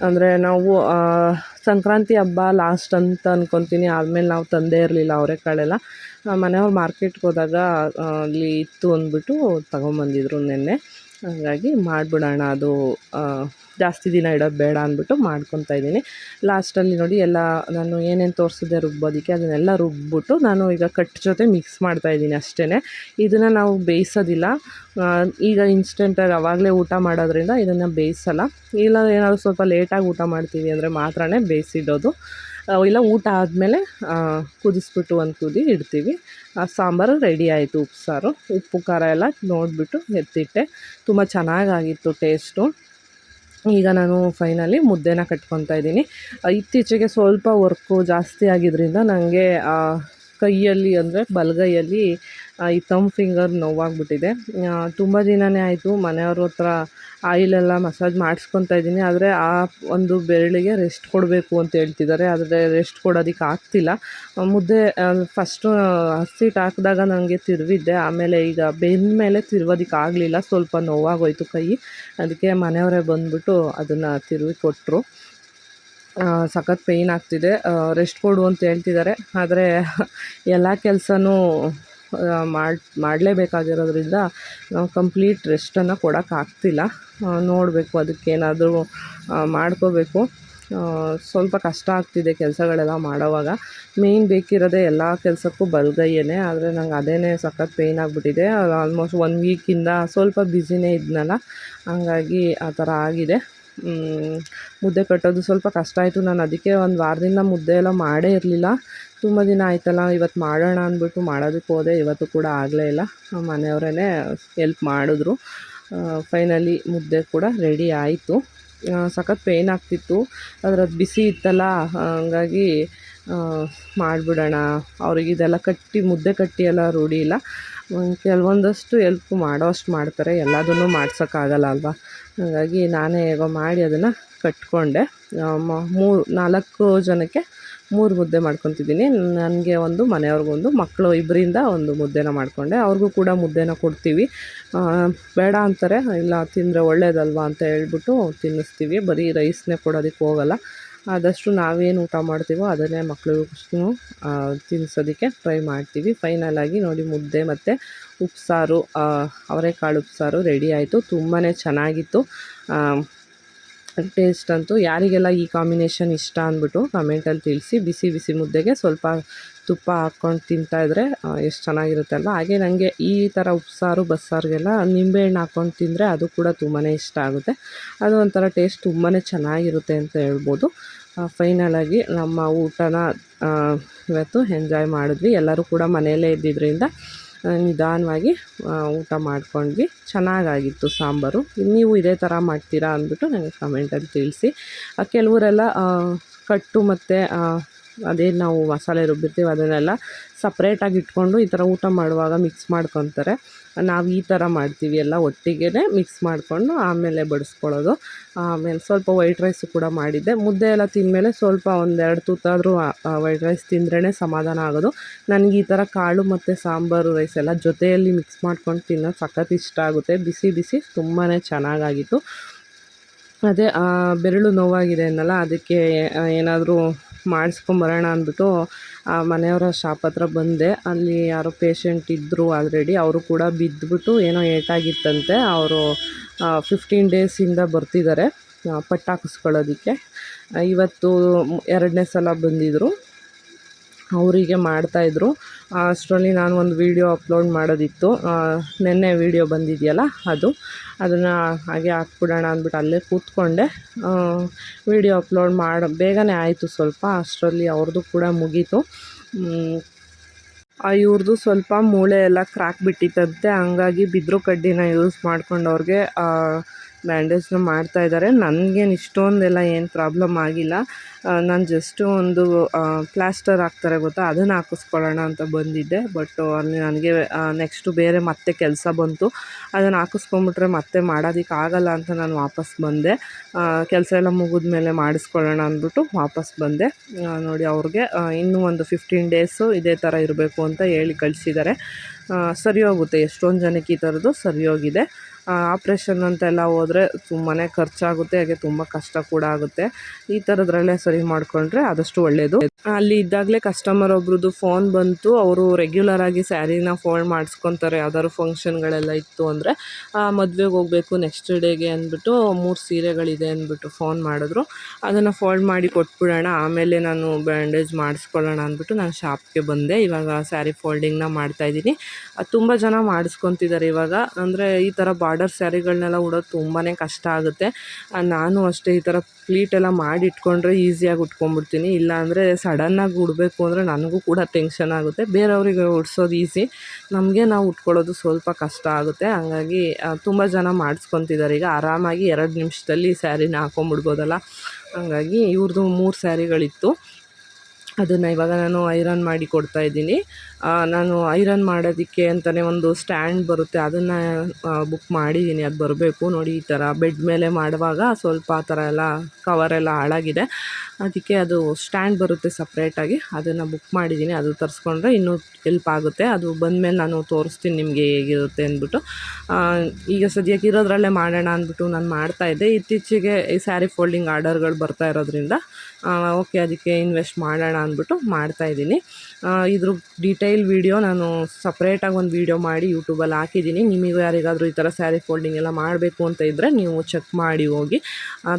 Speaker 1: ಅಂದರೆ ನಾವು ಸಂಕ್ರಾಂತಿ ಹಬ್ಬ ಲಾಸ್ಟ್ ಅಂತ ಅಂದ್ಕೊತೀನಿ ಆದಮೇಲೆ ನಾವು ತಂದೇ ಇರಲಿಲ್ಲ ಅವರೆಕಾಳೆಲ್ಲ. ಮನೆಯವ್ರು ಮಾರ್ಕೆಟ್ಗೆ ಹೋದಾಗ ಅಲ್ಲಿ ಇತ್ತು ಅಂದ್ಬಿಟ್ಟು ತಗೊಂಬಂದಿದ್ರು ನೆನ್ನೆ. ಹಾಗಾಗಿ ಮಾಡಿಬಿಡೋಣ ಅದು ಜಾಸ್ತಿ ದಿನ ಇಡೋದು ಬೇಡ ಅಂದ್ಬಿಟ್ಟು ಮಾಡ್ಕೊತಾ ಇದ್ದೀನಿ. ಲಾಸ್ಟಲ್ಲಿ ನೋಡಿ ಎಲ್ಲ ನಾನು ಏನೇನು ತೋರಿಸಿದೆ ರುಬ್ಬೋದಕ್ಕೆ ಅದನ್ನೆಲ್ಲ ರುಬ್ಬಿಟ್ಟು ನಾನು ಈಗ ಕಟ್ ಜೊತೆ ಮಿಕ್ಸ್ ಮಾಡ್ತಾ ಇದ್ದೀನಿ ಅಷ್ಟೇ ಇದನ್ನು ನಾವು ಬೇಯಿಸೋದಿಲ್ಲ. ಈಗ ಇನ್ಸ್ಟೆಂಟಾಗಿ ಆವಾಗಲೇ ಊಟ ಮಾಡೋದ್ರಿಂದ ಇದನ್ನು ಬೇಯಿಸಲ್ಲ. ಇಲ್ಲ, ಏನಾದರೂ ಸ್ವಲ್ಪ ಲೇಟಾಗಿ ಊಟ ಮಾಡ್ತೀವಿ ಅಂದರೆ ಮಾತ್ರನೇ ಬೇಯಿಸಿಡೋದು. ಇಲ್ಲ, ಊಟ ಆದಮೇಲೆ ಕುದಿಸ್ಬಿಟ್ಟು ಒಂದು ಕುದಿ ಇಡ್ತೀವಿ. ಆ, ಸಾಂಬಾರು ರೆಡಿ ಆಯಿತು ಉಪ್ಸಾರು. ಉಪ್ಪು ಖಾರ ಎಲ್ಲ ನೋಡಿಬಿಟ್ಟು ಎತ್ತಿಟ್ಟೆ. ತುಂಬ ಚೆನ್ನಾಗಾಗಿತ್ತು ಟೇಸ್ಟು ಈಗ ನಾನು ಫೈನಲಿ ಮುದ್ದೆನ ಕಟ್ಕೊತಾ ಇದ್ದೀನಿ. ಇತ್ತೀಚೆಗೆ ಸ್ವಲ್ಪ ವರ್ಕು ಜಾಸ್ತಿ ಆಗಿದ್ದರಿಂದ ನನಗೆ ಕೈಯಲ್ಲಿ ಅಂದರೆ ಬಲಗೈಯಲ್ಲಿ ಈ ತಮ್ ಫಿಂಗರ್ ನೋವಾಗ್ಬಿಟ್ಟಿದೆ. ತುಂಬ ದಿನವೇ ಆಯಿತು. ಮನೆಯವ್ರ ಹತ್ರ ಆಯಿಲೆಲ್ಲ ಮಸಾಜ್ ಮಾಡಿಸ್ಕೊತಾ ಇದ್ದೀನಿ. ಆದರೆ ಆ ಒಂದು ಬೆರಳಿಗೆ ರೆಸ್ಟ್ ಕೊಡಬೇಕು ಅಂತ ಹೇಳ್ತಿದ್ದಾರೆ. ಆದರೆ ರೆಸ್ಟ್ ಕೊಡೋದಕ್ಕೆ ಆಗ್ತಿಲ್ಲ. ಮುದ್ದೆ ಫಸ್ಟು ಹಸಿಟ್ಟು ಹಾಕಿದಾಗ ನನಗೆ ತಿರುವಿದ್ದೆ. ಆಮೇಲೆ ಈಗ ಬೆಂದ ಮೇಲೆ ತಿರುವೋದಕ್ಕೆ ಆಗಲಿಲ್ಲ. ಸ್ವಲ್ಪ ನೋವಾಗೋಯ್ತು ಕೈ. ಅದಕ್ಕೆ ಮನೆಯವರೇ ಬಂದುಬಿಟ್ಟು ಅದನ್ನು ತಿರುವಿ ಕೊಟ್ಟರು ಸಖತ್ ಪೇಯ್ನ್ ಆಗ್ತಿದೆ. ರೆಸ್ಟ್ ಕೊಡು ಅಂತ ಹೇಳ್ತಿದ್ದಾರೆ. ಆದರೆ ಎಲ್ಲ ಕೆಲಸನೂ ಮಾಡಿ, ಮಾಡಲೇಬೇಕಾಗಿರೋದ್ರಿಂದ ನಾವು ಕಂಪ್ಲೀಟ್ ರೆಸ್ಟನ್ನು ಕೊಡೋಕ್ಕಾಗ್ತಿಲ್ಲ ನೋಡಬೇಕು ಅದಕ್ಕೇನಾದರೂ ಮಾಡ್ಕೋಬೇಕು. ಸ್ವಲ್ಪ ಕಷ್ಟ ಆಗ್ತಿದೆ ಕೆಲಸಗಳೆಲ್ಲ ಮಾಡೋವಾಗ. ಮೇಯ್ನ್ ಬೇಕಿರೋದೇ ಎಲ್ಲ ಕೆಲಸಕ್ಕೂ ಬಲಗೈಯೇ ಆದರೆ ನಂಗೆ ಅದೇ ಸಖತ್ ಪೇಯ್ನ್ ಆಗಿಬಿಟ್ಟಿದೆ. ಆಲ್ಮೋಸ್ಟ್ ಒನ್ ವೀಕಿಂದ ಸ್ವಲ್ಪ ಬ್ಯುಸಿನೇ ಇದ್ನಲ್ಲ. ಹಂಗಾಗಿ ಆ ಥರ ಆಗಿದೆ. ಮುದ್ದೆ ಕಟ್ಟೋದು ಸ್ವಲ್ಪ ಕಷ್ಟ ಆಯಿತು. ನಾನು ಅದಕ್ಕೆ ಒಂದು ವಾರದಿಂದ ಮುದ್ದೆ ಎಲ್ಲ ಮಾಡೇ ಇರಲಿಲ್ಲ. ತುಂಬ ದಿನ ಆಯ್ತಲ್ಲ ಇವತ್ತು ಮಾಡೋಣ ಅಂದ್ಬಿಟ್ಟು ಮಾಡೋದಕ್ಕೆ ಹೋದೆ. ಇವತ್ತು ಕೂಡ ಆಗಲೇ ಇಲ್ಲ. ಮನೆಯವರೇ ಹೆಲ್ಪ್ ಮಾಡಿದ್ರು. ಫೈನಲಿ ಮುದ್ದೆ ಕೂಡ ರೆಡಿ ಆಯಿತು. ಸಖತ್ ಪೇಯ್ನ್ ಆಗ್ತಿತ್ತು. ಅದರದ್ದು ಬಿಸಿ ಇತ್ತಲ್ಲ, ಹಂಗಾಗಿ ಮಾಡಿಬಿಡೋಣ. ಅವ್ರಿಗೆ ಇದೆಲ್ಲ ಕಟ್ಟಿ, ಮುದ್ದೆ ಕಟ್ಟಿ ಎಲ್ಲ ರೂಢಿ ಇಲ್ಲ. ಕೆಲವೊಂದಷ್ಟು ಎಲ್ಪ್ ಮಾಡೋ ಅಷ್ಟು ಮಾಡ್ತಾರೆ. ಎಲ್ಲದನ್ನು ಮಾಡ್ಸೋಕ್ಕಾಗಲ್ಲ ಅಲ್ವಾ? ಹಾಗಾಗಿ ನಾನೇ ಹೇಗೋ ಮಾಡಿ ಅದನ್ನು ಕಟ್ಕೊಂಡೆ. ಮೂರು, ನಾಲ್ಕು ಜನಕ್ಕೆ ಮೂರು ಮುದ್ದೆ ಮಾಡ್ಕೊತಿದ್ದೀನಿ. ನನಗೆ ಒಂದು ಮನೆಯವ್ರಿಗೊಂದು ಮಕ್ಕಳು ಇಬ್ಬರಿಂದ ಒಂದು ಮುದ್ದೆನ ಮಾಡಿಕೊಂಡೆ. ಅವ್ರಿಗೂ ಕೂಡ ಮುದ್ದೆನ ಕೊಡ್ತೀವಿ. ಬೇಡ ಅಂತಾರೆ. ಇಲ್ಲ, ತಿಂದರೆ ಒಳ್ಳೇದಲ್ವಾ ಅಂತ ಹೇಳ್ಬಿಟ್ಟು ತಿನ್ನಿಸ್ತೀವಿ. ಬರೀ ರೈಸ್ನೇ ಕೊಡೋದಕ್ಕೆ ಹೋಗಲ್ಲ. ಆದಷ್ಟು ನಾವೇನು ಊಟ ಮಾಡ್ತೀವೋ ಅದನ್ನೇ ಮಕ್ಕಳಿಗೂ ತಿನ್ನಿಸೋದಕ್ಕೆ ಟ್ರೈ ಮಾಡ್ತೀವಿ. ಫೈನಲ್ ಆಗಿ ನೋಡಿ ಮುದ್ದೆ ಮತ್ತು ಉಪ್ಸಾರು ಅವರೆಕಾಳು ಉಪ್ಸಾರು ರೆಡಿ ಆಯಿತು. ತುಂಬಾ ಚೆನ್ನಾಗಿತ್ತು. ಟೇಸ್ಟ್ ಅಂತೂ ಯಾರಿಗೆಲ್ಲ ಈ ಕಾಂಬಿನೇಷನ್ ಇಷ್ಟ ಅಂದ್ಬಿಟ್ಟು ಕಮೆಂಟಲ್ಲಿ ತಿಳಿಸಿ. ಬಿಸಿ ಬಿಸಿ ಮುದ್ದೆಗೆ ಸ್ವಲ್ಪ ತುಪ್ಪ ಹಾಕ್ಕೊಂಡು ತಿಂತಾಯಿದ್ರೆ ಎಷ್ಟು ಚೆನ್ನಾಗಿರುತ್ತೆ ಅಲ್ವಾ? ಹಾಗೆ ನನಗೆ ಈ ಥರ ಉಪ್ಸಾರು, ಬಸ್ಸಾರಿಗೆಲ್ಲ ನಿಂಬೆಹಣ್ಣು ಹಾಕ್ಕೊಂಡು ತಿಂದರೆ ಅದು ಕೂಡ ತುಂಬಾ ಇಷ್ಟ ಆಗುತ್ತೆ. ಅದು ಒಂಥರ ಟೇಸ್ಟ್ ತುಂಬಾ ಚೆನ್ನಾಗಿರುತ್ತೆ ಅಂತ ಹೇಳ್ಬೋದು. ಫೈನಲಾಗಿ ನಮ್ಮ ಊಟನ ಇವತ್ತು ಎಂಜಾಯ್ ಮಾಡಿದ್ವಿ. ಎಲ್ಲರೂ ಕೂಡ ಮನೆಯಲ್ಲೇ ಇದ್ದಿದ್ದರಿಂದ ನಿಧಾನವಾಗಿ ಊಟ ಮಾಡ್ಕೊಂಡ್ವಿ. ಚೆನ್ನಾಗಾಗಿತ್ತು ಸಾಂಬಾರು. ನೀವು ಇದೇ ಥರ ಮಾಡ್ತೀರಾ ಅಂದ್ಬಿಟ್ಟು ನನಗೆ ಕಮೆಂಟಲ್ಲಿ ತಿಳಿಸಿ. ಕೆಲವರೆಲ್ಲ ಕಟ್ಟು ಮತ್ತು ಅದೇನು ನಾವು ಮಸಾಲೆ ರುಬ್ಬಿರ್ತೀವಿ, ಅದನ್ನೆಲ್ಲ ಸಪ್ರೇಟಾಗಿ ಇಟ್ಕೊಂಡು ಈ ಥರ ಊಟ ಮಾಡುವಾಗ ಮಿಕ್ಸ್ ಮಾಡ್ಕೊತಾರೆ. ನಾವು ಈ ಥರ ಮಾಡ್ತೀವಿ, ಎಲ್ಲ ಒಟ್ಟಿಗೆ ಮಿಕ್ಸ್ ಮಾಡಿಕೊಂಡು ಆಮೇಲೆ ಬಡಿಸ್ಕೊಳ್ಳೋದು. ಆಮೇಲೆ ಸ್ವಲ್ಪ ವೈಟ್ ರೈಸು ಕೂಡ ಮಾಡಿದ್ದೆ. ಮುದ್ದೆ ಎಲ್ಲ ತಿಂದಮೇಲೆ ಸ್ವಲ್ಪ ಒಂದೆರಡು ತುತ್ತಾದರೂ ವೈಟ್ ರೈಸ್ ತಿಂದ್ರೇ ಸಮಾಧಾನ ಆಗೋದು. ನನಗೆ ಈ ಥರ ಕಾಳು ಮತ್ತು ಸಾಂಬಾರು ರೈಸ್ ಎಲ್ಲ ಜೊತೆಯಲ್ಲಿ ಮಿಕ್ಸ್ ಮಾಡ್ಕೊಂಡು ತಿನ್ನೋದು ಸಖತ್ ಇಷ್ಟ ಆಗುತ್ತೆ. ಬಿಸಿ ಬಿಸಿ ತುಂಬಾ ಚೆನ್ನಾಗಾಗಿತ್ತು. ಅದೇ ಬೆರಳು ನೋವಾಗಿದೆ ಅನ್ನಲ್ಲ, ಅದಕ್ಕೆ ಏನಾದರೂ ಮಾಡಿಸ್ಕೊಂಬರೋಣ ಅಂದ್ಬಿಟ್ಟು ಆ ಮನೆಯವರ ಶಾಪ್ ಹತ್ರ ಬಂದೆ. ಅಲ್ಲಿ ಯಾರೋ ಪೇಷಂಟ್ ಇದ್ದರು ಆಲ್ರೆಡಿ ಅವರು ಕೂಡ ಬಿದ್ದುಬಿಟ್ಟು ಏನೋ ಏಟಾಗಿತ್ತಂತೆ. ಅವರು ಫಿಫ್ಟೀನ್ ಡೇಸಿಂದ ಬರ್ತಿದ್ದಾರೆ ಪಟ್ಟಾಕಿಸ್ಕೊಳ್ಳೋದಕ್ಕೆ. ಇವತ್ತು ಎರಡನೇ ಸಲ ಬಂದಿದ್ದರು ಅವರಿಗೆ ಮಾಡ್ತಾಯಿದ್ರು ಅಷ್ಟರಲ್ಲಿ ನಾನು ಒಂದು ವೀಡಿಯೋ ಅಪ್ಲೋಡ್ ಮಾಡೋದಿತ್ತು. ನಿನ್ನೆ ವೀಡಿಯೋ ಬಂದಿದೆಯಲ್ಲ ಅದು. ಅದನ್ನು ಹಾಗೆ ಹಾಕ್ಬಿಡೋಣ ಅಂದ್ಬಿಟ್ಟು ಅಲ್ಲೇ ಕೂತ್ಕೊಂಡೆ. ವೀಡಿಯೋ ಅಪ್ಲೋಡ್ ಮಾಡಿ, ಬೇಗನೆ ಆಯಿತು ಸ್ವಲ್ಪ. ಅಷ್ಟರಲ್ಲಿ ಅವ್ರದ್ದು ಕೂಡ ಮುಗೀತು. ಇವ್ರದ್ದು ಸ್ವಲ್ಪ ಮೂಳೆ ಎಲ್ಲ ಕ್ರ್ಯಾಕ್ ಬಿಟ್ಟಿತ್ತಂತೆ. ಹಂಗಾಗಿ ಬಿದ್ರು ಕಡ್ಡಿನ ಯೂಸ್ ಮಾಡ್ಕೊಂಡು ಅವ್ರಿಗೆ ಬ್ಯಾಂಡೇಜ್ನ ಮಾಡ್ತಾ ಇದ್ದಾರೆ. ನನಗೇನು ಇಷ್ಟೊಂದೆಲ್ಲ ಏನು ಪ್ರಾಬ್ಲಮ್ ಆಗಿಲ್ಲ. ನಾನು ಜಸ್ಟ್ ಒಂದು ಪ್ಲಾಸ್ಟರ್ ಹಾಕ್ತಾರೆ ಗೊತ್ತಾ? ಅದನ್ನು ಹಾಕಿಸ್ಕೊಳ್ಳೋಣ ಅಂತ ಬಂದಿದ್ದೆ. ಬಟ್ ಅಲ್ಲಿ ನನಗೆ ನೆಕ್ಸ್ಟು ಬೇರೆ ಮತ್ತೆ ಕೆಲಸ ಬಂತು. ಅದನ್ನು ಹಾಕಿಸ್ಕೊಂಬಿಟ್ರೆ ಮತ್ತೆ ಮಾಡೋದಕ್ಕೆ ಆಗಲ್ಲ ಅಂತ ನಾನು ವಾಪಸ್ ಬಂದೆ. ಕೆಲಸ ಎಲ್ಲ ಮುಗಿದ ಮೇಲೆ ಮಾಡಿಸ್ಕೊಳ್ಳೋಣ ಅಂದ್ಬಿಟ್ಟು ವಾಪಸ್ ಬಂದೆ. ನೋಡಿ ಅವ್ರಿಗೆ ಇನ್ನೂ ಒಂದು ಫಿಫ್ಟೀನ್ ಡೇಸು ಇದೇ ಥರ ಇರಬೇಕು ಅಂತ ಹೇಳಿ ಕಳಿಸಿದ್ದಾರೆ. ಸರಿ ಹೋಗುತ್ತೆ. ಎಷ್ಟೊಂದು ಜನಕ್ಕೆ ಈ ಥರದ್ದು ಸರಿ ಹೋಗಿದೆ. ಆಪ್ರೇಷನ್ ಅಂತೆಲ್ಲ ಹೋದರೆ ತುಂಬಾ ಖರ್ಚಾಗುತ್ತೆ, ಹಾಗೆ ತುಂಬ ಕಷ್ಟ ಕೂಡ ಆಗುತ್ತೆ. ಈ ಥರದ್ರಲ್ಲೇ ಸರಿ ಮಾಡಿಕೊಂಡ್ರೆ ಆದಷ್ಟು ಒಳ್ಳೆಯದು ಅಲ್ಲಿ ಇದ್ದಾಗಲೇ ಕಸ್ಟಮರ್ ಒಬ್ರದ್ದು ಫೋನ್ ಬಂತು, ಅವರು ರೆಗ್ಯುಲರ್ ಆಗಿ ಸ್ಯಾರಿನ ಫೋಲ್ಡ್ ಮಾಡಿಸ್ಕೊತಾರೆ, ಯಾವ್ದಾದ್ರು ಫಂಕ್ಷನ್ಗಳೆಲ್ಲ ಇತ್ತು ಅಂದರೆ ಮದುವೆಗೆ ಹೋಗಬೇಕು ನೆಕ್ಸ್ಟ್ ಡೇಗೆ ಅಂದ್ಬಿಟ್ಟು ಮೂರು ಸೀರೆಗಳಿದೆ ಅಂದ್ಬಿಟ್ಟು ಫೋನ್ ಮಾಡಿದ್ರು. ಅದನ್ನು ಫೋಲ್ಡ್ ಮಾಡಿ ಕೊಟ್ಬಿಡೋಣ, ಆಮೇಲೆ ನಾನು ಬ್ಯಾಂಡೇಜ್ ಮಾಡಿಸ್ಕೊಳ್ಳೋಣ ಅಂದ್ಬಿಟ್ಟು ನಾನು ಶಾಪ್ಗೆ ಬಂದೆ. ಇವಾಗ ಸ್ಯಾರಿ ಫೋಲ್ಡಿಂಗ್ನ ಮಾಡ್ತಾಯಿದ್ದೀನಿ ತುಂಬ ಜನ ಮಾಡಿಸ್ಕೊತಿದ್ದಾರೆ ಇವಾಗ. ಅಂದರೆ ಈ ಥರ ಬಾರ್ಡರ್ ಸ್ಯಾರಿಗಳನ್ನೆಲ್ಲ ಉಡೋದು ತುಂಬಾ ಕಷ್ಟ ಆಗುತ್ತೆ. ನಾನು ಅಷ್ಟೇ ಈ ಥರ ಪ್ಲೀಟ್ ಎಲ್ಲ ಮಾಡಿ ಇಟ್ಕೊಂಡ್ರೆ ಈಸಿಯಾಗಿ ಉಟ್ಕೊಂಡ್ಬಿಡ್ತೀನಿ. ಇಲ್ಲಾಂದರೆ ಸಡನ್ನಾಗಿ ಉಡಬೇಕು ಅಂದರೆ ನನಗೂ ಕೂಡ ಟೆನ್ಷನ್ ಆಗುತ್ತೆ. ಬೇರೆಯವ್ರಿಗೆ ಉಡ್ಸೋದು ಈಸಿ. ನಮಗೆ ನಾವು ಉಟ್ಕೊಳ್ಳೋದು ಸ್ವಲ್ಪ ಕಷ್ಟ ಆಗುತ್ತೆ. ಹಂಗಾಗಿ ತುಂಬ ಜನ ಮಾಡಿಸ್ಕೊತಿದ್ದಾರೆ. ಈಗ ಆರಾಮಾಗಿ ಎರಡು ನಿಮಿಷದಲ್ಲಿ ಸ್ಯಾರಿನ ಹಾಕೊಂಬಿಡ್ಬೋದಲ್ಲ? ಹಂಗಾಗಿ ಇವ್ರದ್ದು ಮೂರು ಸ್ಯಾರಿಗಳಿತ್ತು. ಅದನ್ನು ಇವಾಗ ನಾನು ಐರನ್ ಮಾಡಿ ಕೊಡ್ತಾ ಇದ್ದೀನಿ. ನಾನು ಐರನ್ ಮಾಡೋದಕ್ಕೆ ಅಂತಲೇ ಒಂದು ಸ್ಟ್ಯಾಂಡ್ ಬರುತ್ತೆ, ಅದನ್ನು ಬುಕ್ ಮಾಡಿದ್ದೀನಿ ಅದು ಬರಬೇಕು ನೋಡಿ ಈ ಥರ ಬೆಡ್ ಮೇಲೆ ಮಾಡುವಾಗ ಸ್ವಲ್ಪ ಆ ಥರ ಎಲ್ಲ ಕವರೆಲ್ಲ ಹಾಳಾಗಿದೆ. ಅದಕ್ಕೆ ಅದು ಸ್ಟ್ಯಾಂಡ್ ಬರುತ್ತೆ ಸಪ್ರೇಟಾಗಿ ಅದನ್ನು ಬುಕ್ ಮಾಡಿದ್ದೀನಿ ಅದು ತರಿಸ್ಕೊಂಡ್ರೆ ಇನ್ನೂ ಹೆಲ್ಪ್ ಆಗುತ್ತೆ. ಅದು ಬಂದಮೇಲೆ ನಾನು ತೋರಿಸ್ತೀನಿ ನಿಮಗೆ ಹೇಗಿರುತ್ತೆ ಅಂದ್ಬಿಟ್ಟು. ಈಗ ಸದ್ಯಕ್ಕೆ ಇರೋದ್ರಲ್ಲೇ ಮಾಡೋಣ ಅಂದ್ಬಿಟ್ಟು ನಾನು ಮಾಡ್ತಾಯಿದ್ದೆ ಇತ್ತೀಚೆಗೆ ಈ ಸ್ಯಾರಿ ಫೋಲ್ಡಿಂಗ್ ಆರ್ಡರ್ಗಳು ಬರ್ತಾ ಇರೋದ್ರಿಂದ ಓಕೆ, ಅದಕ್ಕೆ ಇನ್ವೆಸ್ಟ್ ಮಾಡೋಣ ಅಂದ್ಬಿಟ್ಟು ಮಾಡ್ತಾಯಿದ್ದೀನಿ ಇದ್ರ ಡೀಟೇಲ್ ವೀಡಿಯೋ ನಾನು ಸಪ್ರೇಟಾಗಿ ಒಂದು ವೀಡಿಯೋ ಮಾಡಿ ಯೂಟ್ಯೂಬಲ್ಲಿ ಹಾಕಿದ್ದೀನಿ. ನಿಮಗೂ ಯಾರಿಗಾದರೂ ಈ ಥರ ಸ್ಯಾರಿ ಫೋಲ್ಡಿಂಗ್ ಎಲ್ಲ ಮಾಡಬೇಕು ಅಂತ ಇದ್ದರೆ ನೀವು ಚೆಕ್ ಮಾಡಿ ಹೋಗಿ.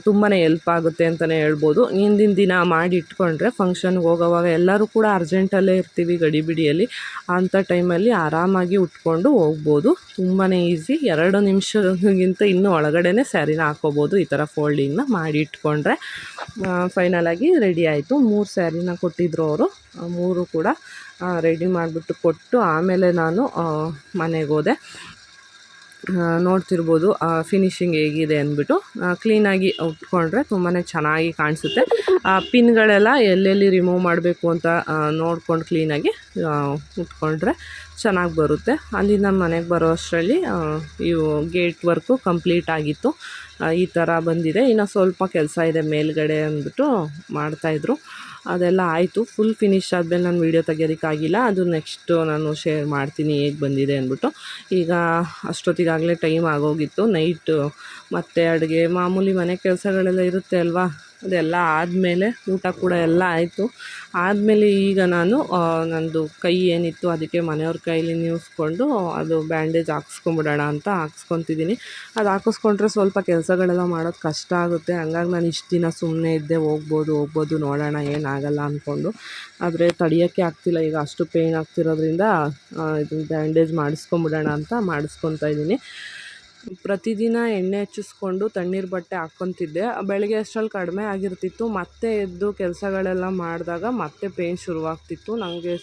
Speaker 1: ತುಂಬಾ ಹೆಲ್ಪ್ ಆಗುತ್ತೆ ಅಂತಲೇ ಹೇಳ್ಬೋದು. ಹಿಂದಿನ ದಿನ ಮಾಡಿ ಇಟ್ಕೊಂಡ್ರೆ ಫಂಕ್ಷನ್ಗೆ ಹೋಗೋವಾಗ ಎಲ್ಲರೂ ಕೂಡ ಅರ್ಜೆಂಟಲ್ಲೇ ಇರ್ತೀವಿ ಗಡಿಬಿಡಿಯಲ್ಲಿ ಅಂಥ ಟೈಮಲ್ಲಿ ಆರಾಮಾಗಿ ಉಟ್ಕೊಂಡು ಹೋಗ್ಬೋದು. ತುಂಬಾ ಈಸಿ ಎರಡು ನಿಮಿಷಗಿಂತ ಇನ್ನೂ ಒಳಗಡೆನೇ ಸ್ಯಾರಿನ ಹಾಕೋಬೋದು ಈ ಥರ ಫೋಲ್ಡಿಂಗ್ನ ಮಾಡಿ ಇಟ್ಕೊಂಡ್ರೆ. ಫೈನಲಾಗಿ ರೆಡಿ ಆಯಿತು. ಮೂರು ಸ್ಯಾರಿನ ಕೊಟ್ಟಿದ್ರು ಅವರು. ಮೂರು ಕೂಡ ರೆಡಿ ಮಾಡಿಬಿಟ್ಟು ಕೊಟ್ಟು ಆಮೇಲೆ ನಾನು ಮನೆಗೆ ಹೋದೆ. ನೋಡ್ತಿರ್ಬೋದು ಫಿನಿಶಿಂಗ್ ಹೇಗಿದೆ ಅಂದ್ಬಿಟ್ಟು. ಕ್ಲೀನಾಗಿ ಉಟ್ಕೊಂಡ್ರೆ ತುಂಬಾ ಚೆನ್ನಾಗಿ ಕಾಣಿಸುತ್ತೆ. ಆ ಪಿನ್ಗಳೆಲ್ಲ ಎಲ್ಲೆಲ್ಲಿ ರಿಮೂವ್ ಮಾಡಬೇಕು ಅಂತ ನೋಡ್ಕೊಂಡು ಕ್ಲೀನಾಗಿ ಉಟ್ಕೊಂಡ್ರೆ ಚೆನ್ನಾಗಿ ಬರುತ್ತೆ. ಅಲ್ಲಿಂದ ಮನೆಗೆ ಬರೋ ಅಷ್ಟರಲ್ಲಿ ಇವು ಗೇಟ್ ವರ್ಕು ಕಂಪ್ಲೀಟ್ ಆಗಿತ್ತು. ಈ ಥರ ಬಂದಿದೆ. ಇನ್ನು ಸ್ವಲ್ಪ ಕೆಲಸ ಇದೆ ಮೇಲ್ಗಡೆ ಅಂದ್ಬಿಟ್ಟು ಮಾಡ್ತಾಯಿದ್ರು ಅದೆಲ್ಲ ಆಯಿತು. ಫುಲ್ ಫಿನಿಶ್ ಆದಮೇಲೆ ನಾನು ವೀಡಿಯೋ ತೆಗಿಯೋದಕ್ಕಾಗಿಲ್ಲ. ಅದು ನೆಕ್ಸ್ಟು ನಾನು ಶೇರ್ ಮಾಡ್ತೀನಿ ಹೇಗೆ ಬಂದಿದೆ ಅಂದ್ಬಿಟ್ಟು. ಈಗ ಅಷ್ಟೊತ್ತಿಗಾಗಲೇ ಟೈಮ್ ಆಗೋಗಿತ್ತು. ನೈಟು ಮತ್ತು ಅಡುಗೆ, ಮಾಮೂಲಿ ಮನೆ ಕೆಲಸಗಳೆಲ್ಲ ಇರುತ್ತೆ ಅಲ್ವಾ? ಅದೆಲ್ಲ ಆದಮೇಲೆ ಊಟ ಕೂಡ ಎಲ್ಲ ಆಯಿತು. ಆದಮೇಲೆ ಈಗ ನಾನು ನನ್ನದು ನಂದು ಕೈ ಏನಿತ್ತು ಅದಕ್ಕೆ ಮನೆಯವ್ರ ಕೈಲಿ ನೀವಿಸ್ಕೊಂಡು ಅದು ಬ್ಯಾಂಡೇಜ್ ಹಾಕ್ಸ್ಕೊಂಬಿಡೋಣ ಅಂತ ಹಾಕ್ಸ್ಕೊತಿದ್ದೀನಿ. ಅದು ಹಾಕಿಸ್ಕೊಂಡ್ರೆ ಸ್ವಲ್ಪ ಕೆಲಸಗಳೆಲ್ಲ ಮಾಡೋದು ಕಷ್ಟ ಆಗುತ್ತೆ. ಹಂಗಾಗಿ ನಾನು ಇಷ್ಟು ದಿನ ಸುಮ್ಮನೆ ಇದ್ದೆ, ಹೋಗ್ಬೋದು ಹೋಗ್ಬೋದು, ನೋಡೋಣ ಏನಾಗಲ್ಲ ಅಂದ್ಕೊಂಡು ಆದರೆ ತಡಿಯೋಕ್ಕೆ ಆಗ್ತಿಲ್ಲ, ಈಗ ಅಷ್ಟು ಪೇಯ್ನ್ ಆಗ್ತಿರೋದ್ರಿಂದ ಇದು ಬ್ಯಾಂಡೇಜ್ ಮಾಡಿಸ್ಕೊಂಬಿಡೋಣ ಅಂತ ಮಾಡಿಸ್ಕೊತಾ ಇದ್ದೀನಿ. ಪ್ರತಿದಿನ ಎಣ್ಣೆ ಹಚ್ಚಿಸ್ಕೊಂಡು ತಣ್ಣೀರು ಬಟ್ಟೆ ಹಾಕ್ಕೊತಿದ್ದೆ. ಬೆಳಗ್ಗೆ ಅಷ್ಟರಲ್ಲಿ ಕಡಿಮೆ ಆಗಿರ್ತಿತ್ತು. ಮತ್ತೆ ಎದ್ದು ಕೆಲಸಗಳೆಲ್ಲ ಮಾಡಿದಾಗ ಮತ್ತೆ ಪೇಯ್ನ್ ಶುರುವಾಗ್ತಿತ್ತು. ನನಗೆ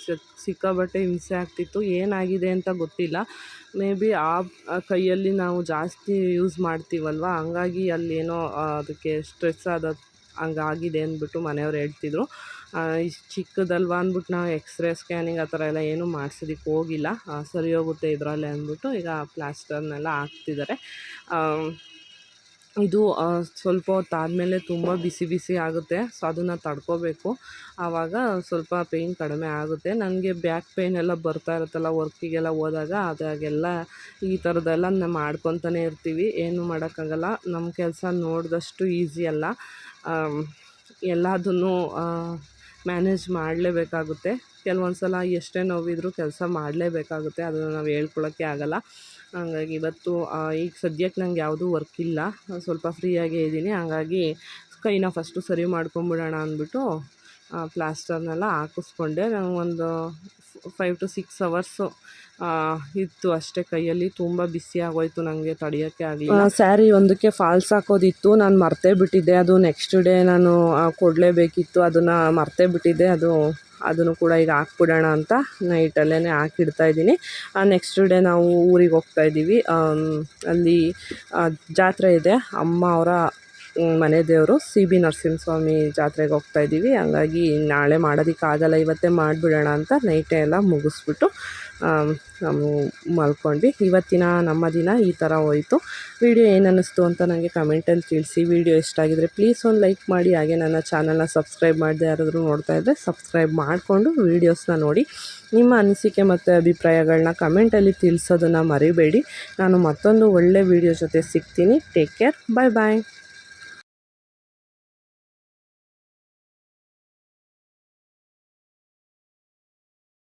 Speaker 1: ಸಿಕ್ಕಾಬಟ್ಟೆ ಹಿಂಸೆ ಆಗ್ತಿತ್ತು. ಏನಾಗಿದೆ ಅಂತ ಗೊತ್ತಿಲ್ಲ. ಮೇ ಬಿ ಆ ಕೈಯಲ್ಲಿ ನಾವು ಜಾಸ್ತಿ ಯೂಸ್ ಮಾಡ್ತೀವಲ್ವ? ಹಂಗಾಗಿ ಅಲ್ಲೇನೋ ಅದಕ್ಕೆ ಸ್ಟ್ರೆಸ್ ಆದ, ಹಂಗಾಗಿದೆ ಅಂದ್ಬಿಟ್ಟು ಮನೆಯವ್ರು ಹೇಳ್ತಿದ್ರು. ಇಷ್ಟು ಚಿಕ್ಕದಲ್ವಾ ಅಂದ್ಬಿಟ್ಟು ನಾವು ಎಕ್ಸ್ರೇ ಸ್ಕ್ಯಾನಿಂಗ್ ಆ ಥರ ಎಲ್ಲ ಏನೂ ಮಾಡ್ಸೋದಕ್ಕೆ ಹೋಗಿಲ್ಲ. ಸರಿ ಹೋಗುತ್ತೆ ಇದರಲ್ಲೇ ಅಂದ್ಬಿಟ್ಟು ಈಗ ಪ್ಲಾಸ್ಟರ್ನೆಲ್ಲ ಹಾಕ್ತಿದ್ದಾರೆ. ಇದು ಸ್ವಲ್ಪ ಹೊತ್ತಾದಮೇಲೆ ತುಂಬ ಬಿಸಿ ಬಿಸಿ ಆಗುತ್ತೆ. ಸೊ, ಅದನ್ನು ತಡ್ಕೋಬೇಕು. ಆವಾಗ ಸ್ವಲ್ಪ ಪೇಯ್ನ್ ಕಡಿಮೆ ಆಗುತ್ತೆ. ನನಗೆ ಬ್ಯಾಕ್ ಪೇಯ್ನ್ ಎಲ್ಲ ಬರ್ತಾ ಇರುತ್ತಲ್ಲ ವರ್ಕಿಗೆಲ್ಲ ಹೋದಾಗ, ಅದಾಗೆಲ್ಲ ಈ ಥರದ್ದೆಲ್ಲ ಮಾಡ್ಕೊತಾನೆ ಇರ್ತೀವಿ. ಏನು ಮಾಡೋಕ್ಕಾಗಲ್ಲ. ನಮ್ಮ ಕೆಲಸ ನೋಡಿದಷ್ಟು ಈಸಿ ಅಲ್ಲ. ಎಲ್ಲದನ್ನು ಮ್ಯಾನೇಜ್ ಮಾಡಲೇಬೇಕಾಗುತ್ತೆ. ಕೆಲವೊಂದು ಸಲ ಎಷ್ಟೇ ನೋವಿದ್ರೂ ಕೆಲಸ ಮಾಡಲೇಬೇಕಾಗುತ್ತೆ. ಅದನ್ನು ನಾವು ಹೇಳ್ಕೊಳಕ್ಕೆ ಆಗಲ್ಲ. ಹಾಗಾಗಿ ಇವತ್ತು ಈಗ ಸದ್ಯಕ್ಕೆ ನಂಗೆ ಯಾವುದೂ ವರ್ಕ್ ಇಲ್ಲ. ಸ್ವಲ್ಪ ಫ್ರೀಯಾಗೇ ಇದ್ದೀನಿ. ಹಾಗಾಗಿ ಕೈನ ಫಸ್ಟು ಸರಿ ಮಾಡ್ಕೊಂಬಿಡೋಣ ಅಂದ್ಬಿಟ್ಟು ಪ್ಲಾಸ್ಟರ್ನೆಲ್ಲ ಹಾಕಿಸ್ಕೊಂಡೆ. ನಂಗೆ ಒಂದು ಫೈವ್ ಟು ಸಿಕ್ಸ್ ಅವರ್ಸು ಇತ್ತು ಅಷ್ಟೇ. ಕೈಯಲ್ಲಿ ತುಂಬ ಬಿಸಿ ಆಗೋಯ್ತು. ನನಗೆ ತಡೆಯೋಕ್ಕೆ ಆಗಲಿಲ್ಲ. ಸ್ಯಾರಿ ಒಂದಕ್ಕೆ ಫಾಲ್ಸ್ ಹಾಕೋದಿತ್ತು. ನಾನು ಮರ್ತೇ ಬಿಟ್ಟಿದ್ದೆ. ಅದು ನೆಕ್ಸ್ಟ್ ಡೇ ನಾನು ಕೊಡಲೇಬೇಕಿತ್ತು. ಅದನ್ನು ಮರ್ತೇ ಬಿಟ್ಟಿದ್ದೆ. ಅದು, ಅದನ್ನು ಕೂಡ ಈಗ ಹಾಕ್ಬಿಡೋಣ ಅಂತ ನೈಟಲ್ಲೇ ಹಾಕಿಡ್ತಾ ಇದ್ದೀನಿ. ನೆಕ್ಸ್ಟ್ ಡೇ ನಾವು ಊರಿಗೆ ಹೋಗ್ತಾ ಇದ್ದೀವಿ. ಅಲ್ಲಿ ಜಾತ್ರೆ ಇದೆ. ಅಮ್ಮ ಅವರ ಮನೆ ದೇವರು ಸಿ ಬಿ ನರಸಿಂಹಸ್ವಾಮಿ ಜಾತ್ರೆಗೆ ಹೋಗ್ತಾ ಇದ್ದೀವಿ. ಹಂಗಾಗಿ ನಾಳೆ ಮಾಡೋದಕ್ಕಾಗಲ್ಲ. ಇವತ್ತೇ ಮಾಡಿಬಿಡೋಣ ಅಂತ ನೈಟೇ ಎಲ್ಲ ಮುಗಿಸ್ಬಿಟ್ಟು ಮಲ್ಕೊಂಡ್ವಿ ಇವತ್ತಿನ ನಮ್ಮ ದಿನ ಈ ಥರ ಹೋಯಿತು. ವಿಡಿಯೋ ಏನು ಅನ್ನಿಸ್ತು ಅಂತ ನನಗೆ ಕಮೆಂಟಲ್ಲಿ ತಿಳಿಸಿ. ವಿಡಿಯೋ ಇಷ್ಟ ಆಗಿದ್ರೆ ಪ್ಲೀಸ್ ಒಂದು ಲೈಕ್ ಮಾಡಿ. ಹಾಗೆ ನನ್ನ ಚಾನಲ್ನ ಸಬ್ಸ್ಕ್ರೈಬ್ ಮಾಡದೆ ಯಾರಾದರೂ ನೋಡ್ತಾ ಇದ್ದರೆ ಸಬ್ಸ್ಕ್ರೈಬ್ ಮಾಡಿಕೊಂಡು ವೀಡಿಯೋಸ್ನ ನೋಡಿ. ನಿಮ್ಮ ಅನಿಸಿಕೆ ಮತ್ತು ಅಭಿಪ್ರಾಯಗಳನ್ನ ಕಮೆಂಟಲ್ಲಿ ತಿಳಿಸೋದನ್ನು ಮರಿಬೇಡಿ. ನಾನು ಮತ್ತೊಂದು ಒಳ್ಳೆ ವಿಡಿಯೋ ಜೊತೆ ಸಿಗ್ತೀನಿ. ಟೇಕ್ ಕೇರ್ ಬಾಯ್ ಬಾಯ್